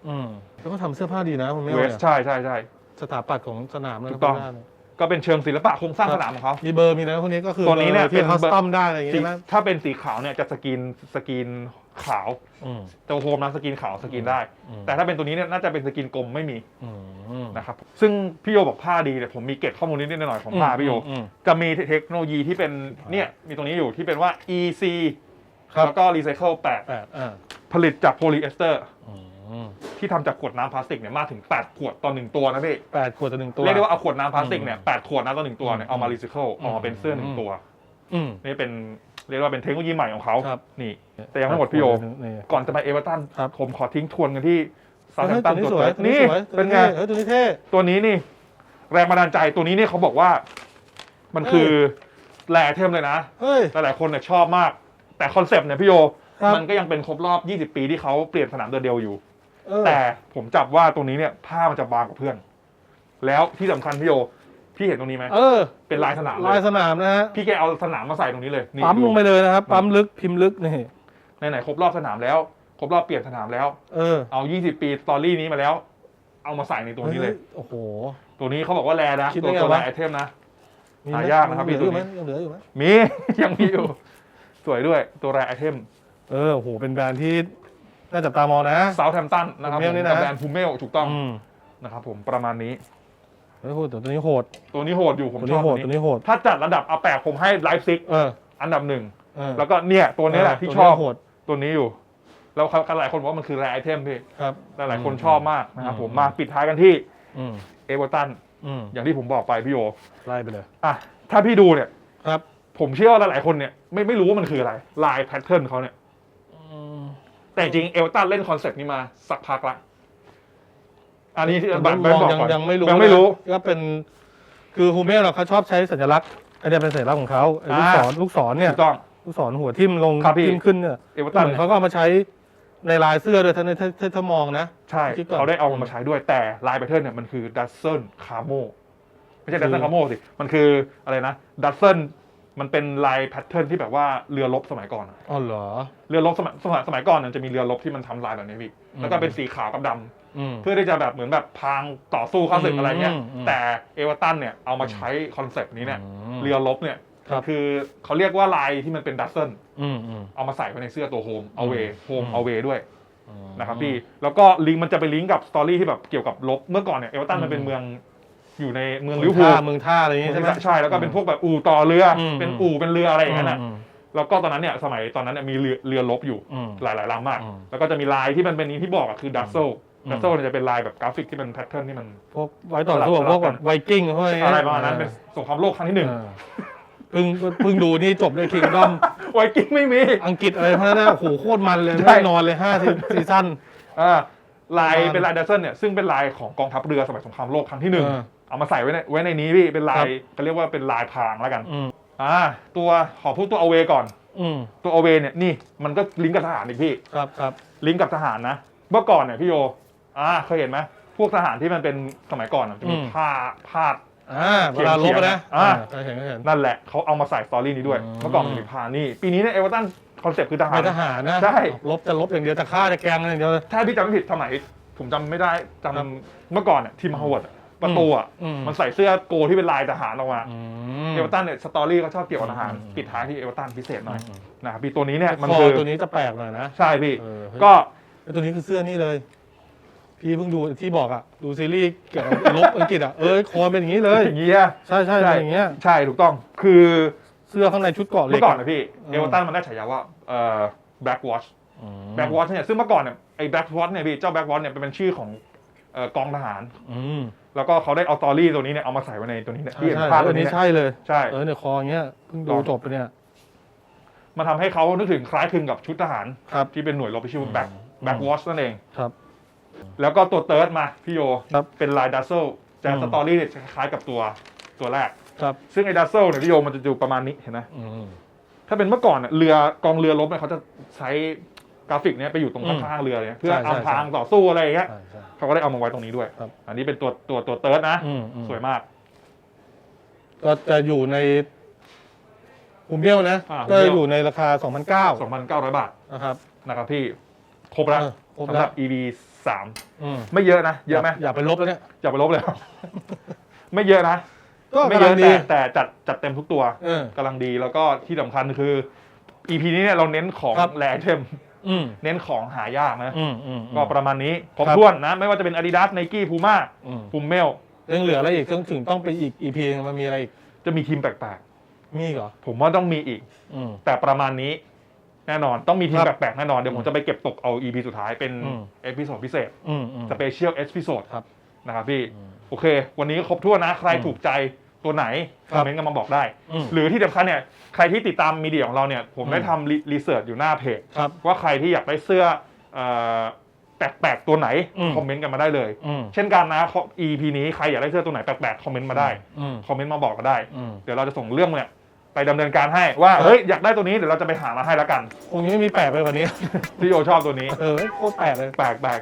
S2: อืมแล้วก็ทำเสื้อผ้าดีนะคุณแม่
S1: เวส
S2: เนี่ย
S1: ใช่ใช่ใช่
S2: สถาปัตย์ของสนามนะ
S1: ถูกต้อง
S2: ข้างหน้าเนี่ย
S1: ก็เป็นเชิงศิลปะโครงสร้างสนามของเขา
S2: มีเบอร์มีอะไรพวกนี้ก็คือ
S1: ตัวนี้เนี่ย
S2: บอร์ที่
S1: เป็น
S2: คัส
S1: เบอร์
S2: ตอมได้อะไรอย่าง
S1: สี
S2: งี้ใช่ไหม
S1: ถ้าเป็นสีขาวเนี่ยจะสกรีนสกรีน ขาว
S2: อืม
S1: ตัวโฮมนะสกรีนขาวสกรีนได้
S2: อืม
S1: แต่ถ้าเป็นตัวนี้เนี่ยน่าจะเป็นสกรีนกลมไม่มี
S2: อืม
S1: นะครับซึ่งพี่โยบอกผ้าดีเนี่ยผมมีเก็บข้อมูลนิดๆหน่อยๆของผ้าพี่โย
S2: อืม
S1: จะมีเทคโนโลยีที่เป็นเนี่ยมีตรงนี้อยู่ที่เป็นว่า EC
S2: ครับ
S1: แล้วก็ Recycle
S2: แปดอ่า
S1: 8 ผลิตจากโพลีเอสเตอร์
S2: อืม
S1: ที่ทำจากขวดน้ำพลาสติกเนี่ยมากถึง 8 ขวดต่อหนึ่งตัวนะพี่
S2: แปดขวดต่อหนึ่งตัว
S1: เรียกได้ว่าเอาขวดน้ำพลาสติกเนี่ย
S2: อืม
S1: แปดขวดน้ำต่อหนึ่งตัวเนี่ยเอามา
S2: อืม
S1: รีไซเคิลเอามาเป็นเสื้อหนึ่งตัว
S2: อืม
S1: นี่เป็น เรียกว่าเป็นเทคโนโลยีใหม่ของเขา
S2: ครับ
S1: นี่ แต่ยังไม่หมดพี่โย
S2: นี่
S1: ก่อนจะไปเอเวอร์ตัน
S2: ครับ
S1: ผมขอทิ้งทวนกันที่ซา
S2: เฮ้
S1: แฮ
S2: ย
S1: มตัน
S2: ตัวนี้
S1: ตัว
S2: สวย
S1: เติร์ด
S2: ตัวนี้
S1: นี่
S2: สวย
S1: เป็นไง
S2: เฮ้ยตัวนี้เท่
S1: ตัวนี้นี่ แรงบันดาลใจตัวนี้เนี่ยเขาบอกว่า มันคือแร่เทมเลยนะ
S2: เฮ้ย
S1: หลายๆคนเนี่ยชอบมาก แต่คอนเซปต์เนี่ยพี่โย
S2: ครับ
S1: มันก็ยังเป็นครบรอบ 20 ปีที่เขาเปลี่ยนสนามเดอะเดลอยู่
S2: เออ
S1: แต่ผมจับว่าตรงนี้เนี่ยผ้ามันจะบางกว่าเพื่อน แล้วที่สำคัญพี่โย พี่เห็นตรงนี้ไหม
S2: เออ
S1: เป็นลายสนามเล
S2: ลาย
S1: ย
S2: สนามนะฮะ
S1: พี่แกเอาสนามมาใส่ตรงนี้เลยนี่
S2: ปั๊มลงไป
S1: ดู
S2: เลยนะครับ ปั๊มลึกพิมพ์ลึกนี่
S1: ไหนๆครบรอบสนามแล้วครบรอบเปลี่ยนสนามแล้ว
S2: เออ
S1: เอา 20 ปีสตอรี่นี้มาแล้ว เอามาใส่ในตัวนี้เลย
S2: ฮ้โอ้โห
S1: ตัวนี้เขาบอกว่าแรนะ
S2: คิด
S1: ตัว
S2: ได้ไง
S1: ตัวแร
S2: วะ
S1: ไอเทมนะ
S2: มีไหม
S1: หายากนะครับพี่
S2: ยังเหลืออยู่ไหม
S1: ตัวนี้
S2: ยังเหลืออยู่ไหม
S1: มี ยังมีอยู่ สวยด้วยตัวแรไอเทม
S2: เออโอ้โหเป็นแบรนด์ที่น่าจับตามองนะ
S1: เซาแทมตันนะครับ
S2: Pumel
S1: ผม
S2: นี่นะ
S1: กับแบรนด์พูเมลถูกต้อง
S2: อืม
S1: นะครับผมประมาณนี้
S2: เฮ้ยโหดตัวนี้โหด
S1: ตัวนี้โหดอยู่ผม
S2: ตัว
S1: ช
S2: นี้
S1: อบ
S2: โห
S1: ตั
S2: ด
S1: ว
S2: ตัว
S1: นี้
S2: นี้โหด
S1: ถ้าจัดระดับเอาแปลกผมให้ไลฟ์ซิก
S2: เออ
S1: อันดับหนึ่ง
S2: เออ
S1: แล้วก็เนี่ยตัวนี้แหละที่ชอบ
S2: โหด
S1: ตัวนี้อยู่ แล้วหลายคนบอกว่ามันคือแรไอเทมพี่
S2: ครับ
S1: หลายๆคนชอบมากนะครับ
S2: อืม
S1: ผมมาปิดท้ายกันที่
S2: อืม
S1: เอเวอร์ตัน
S2: อืม
S1: อย่างที่ผมบอกไปพี่โย
S2: ไล่ไปเลย
S1: อะถ้าพี่ดูเนี่ย
S2: ครับ
S1: ผมเชื่อว่าหลายๆคนเนี่ยไม่ไม่รู้ว่ามันคืออะไรลายแพทเทิร์นเขาเนี่ย
S2: อืม
S1: แต่จริงเอเวอร์ตันเล่นคอนเซ็ปต์นี้มาสักพักละ อันนี้ที่
S2: ผม
S1: บัตร
S2: ม
S1: ไม่
S2: อง
S1: บอก
S2: ยัง
S1: ก่อน
S2: ยังไม่รู้
S1: ยังไม่รู้
S2: นะก็เป็น คือฮูเม่เราเขาชอบใช้สัญลักษณ์อันเนี้ยเป็นสัญลักษณ์ของเขาไอ้ลูก
S1: อ่า
S2: ศรลูกศรเนี่ย
S1: ถูกต้อง
S2: ลูกศรหัวทิ่มลง
S1: ครับพี่
S2: ทิ่มขึ้นเนี่ย
S1: เอเวอร์
S2: ก็
S1: ตั
S2: เห
S1: น
S2: มือน
S1: เนี่ย
S2: เขาก็เอามาใช้ในลายเสื้อด้วยถ้าถ้าถ้าถ้ามองนะ
S1: ใช่
S2: คิดก่อน
S1: เขาได้เอามาใช้ด้วยแต่ลายแพทเทิร์นเนี่ยมันคือดัซเซิลคาโมไม่ใช่ดัซเซิลคาโมสิมันคืออะไรนะดัซเซิลมันเป็นลายแพทเทิร์นที่แบบว่าเรือรบสมัยก่อนอะ
S2: อ๋อเหรอ
S1: เรือรบสมัยสมัยสมัยก่อนเนี่ยจะมีเรือรบที่มันทำลายแบบนี้พี่
S2: อืม
S1: แล้วก็เป็นสีขาวกับดำ
S2: อืม
S1: เพื่อที่จะแบบเหมือนแบบพรางต่อสู้ข้าศึกอะไรเงี้ย
S2: อืมอืม
S1: แต่เอเวอร์ตันเนี่ยเอามาใช้คอนเซปต์นี้เนี่ย
S2: อืม
S1: เรือรบเนี่ย
S2: ครับ
S1: คือเขาเรียกว่าลายที่มันเป็นดัซเซิล
S2: อืมอืม
S1: เอามาใส่ไว้ในเสื้อตัวโฮมเอาเวโฮม
S2: อืม
S1: เอาเวด้วย
S2: อืม
S1: นะครับพี่แล้วก็ลิงก์มันจะไปลิงก์กับสตอรี่ที่แบบเกี่ยวกับลบเมื่อก่อนเนี่ยเอเวอร์ตันมันเป็น
S2: อืม
S1: เมืองอยู่ในเมือง
S2: เมื
S1: ลิ
S2: อ
S1: เวองร์พู
S2: ท่า
S1: ล
S2: เมืองท่าอะไรอย่างงี้ใช่ไหม
S1: ใช่แล้วก็เป็นพวกแบบอู่ต่อเรืออ
S2: ม
S1: เป็นอู่เป็นเรืออะไรอย่างนั้นอะ
S2: อืม
S1: แล้วก็ตอนนั้นเนี่ยสมัยตอนนั้นเนี่ยมีเรือเรือลบอยู่
S2: อืม
S1: หลายหลายๆลำมาก
S2: อืม
S1: แล้วก็จะมีลายที่มันเป็นนี้ที่บอกอะคือดัซโซ
S2: อืม
S1: ดัซโซเนี่ยจะเป็นลายแบบกราฟิกที่เป็นแพทเทิร์นที่มัน
S2: พวกไว้ต่อสู้กับ
S1: สลับ
S2: พวกแบบไวกิ้งพวก
S1: อะไรประมาณนั้นเป็นสงครามโลกครั้งที่หนึ่ง
S2: เออเพิ่งเพิ่งดูนี่จบเลยคิงดอม
S1: ไวกิ้งไม่มี
S2: อังกฤษอะไรพวกนั้นนะโอ้โหโคตรมันเลย
S1: ใช่
S2: แน่นอนเลยห้าซีซั่น
S1: อ่าลาย
S2: ประมาณ
S1: เป็นลายดัซเซนเนี่ยซึ่งเป็นลายของกองทัพเรือสมัยสงครามโลกครั้งที่หนึ่ง
S2: เออ
S1: เอามาใส่ไว้ในไว้ในนี้พี่เป็นลา
S2: ครั
S1: ย
S2: บ
S1: เขาเรียกว่าเป็นลายพรางแล้วกัน
S2: อืม
S1: อ่าตัวขอพูดตัวอเวก่อน
S2: อืม
S1: ตัวอเวเนี่ยนี่มันก็ลิงก์กับทหารอีกพี่
S2: ครับครับ
S1: ลิงก์กับทหารนะเมื่อก่อนเนี่ยพี่โย อ่าเคยเห็นไหมพวกทหารที่มันเป็นสมัยก่อนอะจะมีผ้าพาด
S2: อ่าเวลาลบอะนะ
S1: อ่า
S2: เคยเห็นเคยเห็น
S1: นั่นแหละเขาเอามาใส่สตอรี่นี้ด้วย
S2: อืม
S1: เมื่อก่อนมันมีผ้านี่ปีนี้เนี่ยเอเวอร์ตันคอนเซ็ปต์คือทหาร
S2: ไม่ทหารนะ
S1: ใช่
S2: ลบจะลบอย่างเดียวจะฆ่าจะแกล้งอย่างเดียว
S1: ถ้าพี่จำไม่ผิดสมัยผมจำไม่ได้จำ
S2: ครับ
S1: เมื่อก่อนเนี่ยทีมฮาวเวิร์ดอะประตูอะ
S2: อืม
S1: มันใส่เสื้อโกที่เป็นลายทหารออกมา
S2: อืม
S1: เอเวอร์ตันเนี่ยสตอรี่เขาชอบเกี่ยวกับทหาร
S2: อืม
S1: ปิดท้ายที่เอเวอร์ตันพิเศษหน่อย
S2: อืม
S1: นะครับพี่ตัวนี้เนี่ยมัน
S2: คอ
S1: คือ
S2: ตัวนี้จะแปลกหน่อยนะ
S1: ใช่พี่
S2: เออเฮ้ย
S1: ก็
S2: แล้วตัวนี้คือเสื้อนี่เลย พี่เพิ่งดูที่บอกอะดูซีรีส์เกี่ยวกับลบอังกฤษอะเออคอเป็นอย่างนี้เลย
S1: อย่างนี้อะ
S2: ใช่ใช่เป็นอย่างเงี้ย
S1: ใช่ถูกต้องคือ
S2: เสื้อข้างในชุดเกราะเหล็
S1: เมื่
S2: ก
S1: อก่อนนะพี่
S2: อืม
S1: เอเวอร์ตันมันได้ฉายาว่าเอ่อ black watch
S2: อืม
S1: black watch เนี่ยซึ่งเมื่อก่อนเนี่ยไอ้ black watch เนี่ยพี่เจ้า black watch เนี่ยเป็นชื่อของเอ่อกองทหาร
S2: อืม
S1: แล้วก็เขาได้เอาตอรี่ตัวนี้เนี่ยเอามาใส่ไว้ในตัวนี้เนี่ย
S2: ใช่
S1: ที่เห็น
S2: ใช่
S1: ภาพ
S2: เอ
S1: ตั
S2: อ
S1: วนี้
S2: นี่
S1: เนี่ย
S2: ใช่เลย
S1: ใช่
S2: เออเนี่ยคออย่างเงี้ยเพิ่งดู
S1: ลอง
S2: จบไปเนี่ย
S1: มันทำให้เขานึกถึงคล้ายคลึงกับชุดทหาร
S2: ครับ
S1: ที่เป็นหน่วยรบที่ชื่อว่า black
S2: อืม
S1: black watch นั่นเอง
S2: ครับ
S1: แล้วก็ตัวเติร์ดมาพี่โย
S2: ครับ
S1: เป็นลายดัซเซลจะ
S2: อืม
S1: สตอรี่เนี่ยจะคล้ายกับตัวตัวแรก
S2: ครับ
S1: ซึ่งไอ้ดัซเซลเนี่ยพี่โยมันจะอยู่ประมาณนี้เห็นไหม
S2: อืม
S1: ถ้าเป็นเมื่อก่อนเนี่ยเรือกองเรือรบเนี่ยเขาจะใช้กราฟิกเนี่ยไปอยู่ตรง
S2: อืม
S1: ข้างๆเรือเนี่ยเพื่อ
S2: ใช่ใช่
S1: อำพรางต่อสู้อะไรอย่างเงี้ย
S2: ใช่ใช่
S1: เขาก็ได้เอามาไว้ตรงนี้ด้วย
S2: ครับ
S1: อันนี้เป็นตัวตัวตัวเติร์ดนะ
S2: อืมอืม
S1: สวยมาก
S2: ก็จะอยู่ในภูมิเบี้ยวนะ
S1: อ่า
S2: ก็จะอยู่ในราคา 2,900
S1: 2,900 บาท
S2: นะครับ
S1: นะครับพี่ ครบแล้ว
S2: เออครบ
S1: สำ
S2: แล้
S1: หรั
S2: ว
S1: บ EV 3
S2: อืม
S1: ไม่เยอะนะเยอะไหม
S2: อย่าไปลบแล้วเนี่ย
S1: อย่าไปลบเลย ไม่เยอะนะ
S2: ก็
S1: ไม่
S2: กำ
S1: เย
S2: ลั
S1: อะ
S2: งดี
S1: แต่แต่จัดจัดเต็มทุกตัว
S2: เออ
S1: กำลังดีแล้วก็ที่สำคัญคือ EP นี้เนี่ยเราเน้นของ
S2: ครับ
S1: แรไอเทม
S2: อืม
S1: เน้นของหายากนะ
S2: อืมอืมอืม
S1: ก็ประมาณนี้ครบ
S2: ครับ
S1: ถ้วนนะ ไม่ว่าจะเป็น Adidas Nike Puma
S2: อืม
S1: p u m e l
S2: ยังเหลืออะไรอีกต้องถึงต้องไปอีก EP นึงมันมีอะไรอีก
S1: จะมีทีมแปลก
S2: มีอีกเหรอ
S1: ๆ ผมว่าต้องมีอีก
S2: อืม
S1: แต่ประมาณนี้ แน่นอนต้องมีทีม
S2: ค
S1: แป
S2: รับ
S1: ลกๆแน่นอน เดี๋ยวผมจะไปเก็บตกเอา EP สุดท้ายเป็น
S2: อืม
S1: เอพิโซดพิเศษ
S2: อืมอืม
S1: สเปเชียลเอพิโซด
S2: ครับ
S1: นะครับพี่
S2: อืม
S1: โอเค วันนี้ก็ครบถ้วนนะ ใคร
S2: อืม
S1: ถูกใจตัวไหน
S2: ค
S1: ครับอมเมนต์กันมาบอกได้
S2: อืม
S1: หรือที่สำคัญเนี่ยใครที่ติดตามมีเดียของเราเนี่ย ผม
S2: อืม
S1: ได้ทำรีเสิร์ชอยู่หน้าเพจ
S2: ครับ
S1: ว่าใครที่อยากได้เสื้อเอ่อแปลกๆตัวไหน
S2: อืม
S1: คอมเมนต์กันมาได้เลย
S2: อืม
S1: เช่นกันนะ EP นี้ใครอยากได้เสื้อตัวไหนแปลกๆคอมเมนต์มาได้
S2: อืม
S1: คอมเมนต์มาบอกก็ได้
S2: อืม
S1: เดี๋ยวเราจะส่งเรื่องเนี่ย ไปดำเนินการให้ว่า
S2: ครับ
S1: เฮ้ยอยากได้ตัวนี้เดี๋ยวเราจะไปหามาให้แล้วกัน
S2: คงยังไม่มีแปลกไปกว่านี้
S1: พี่โยชอบตัวนี้
S2: เออโคตรแปลกเลย
S1: แปลกแปลก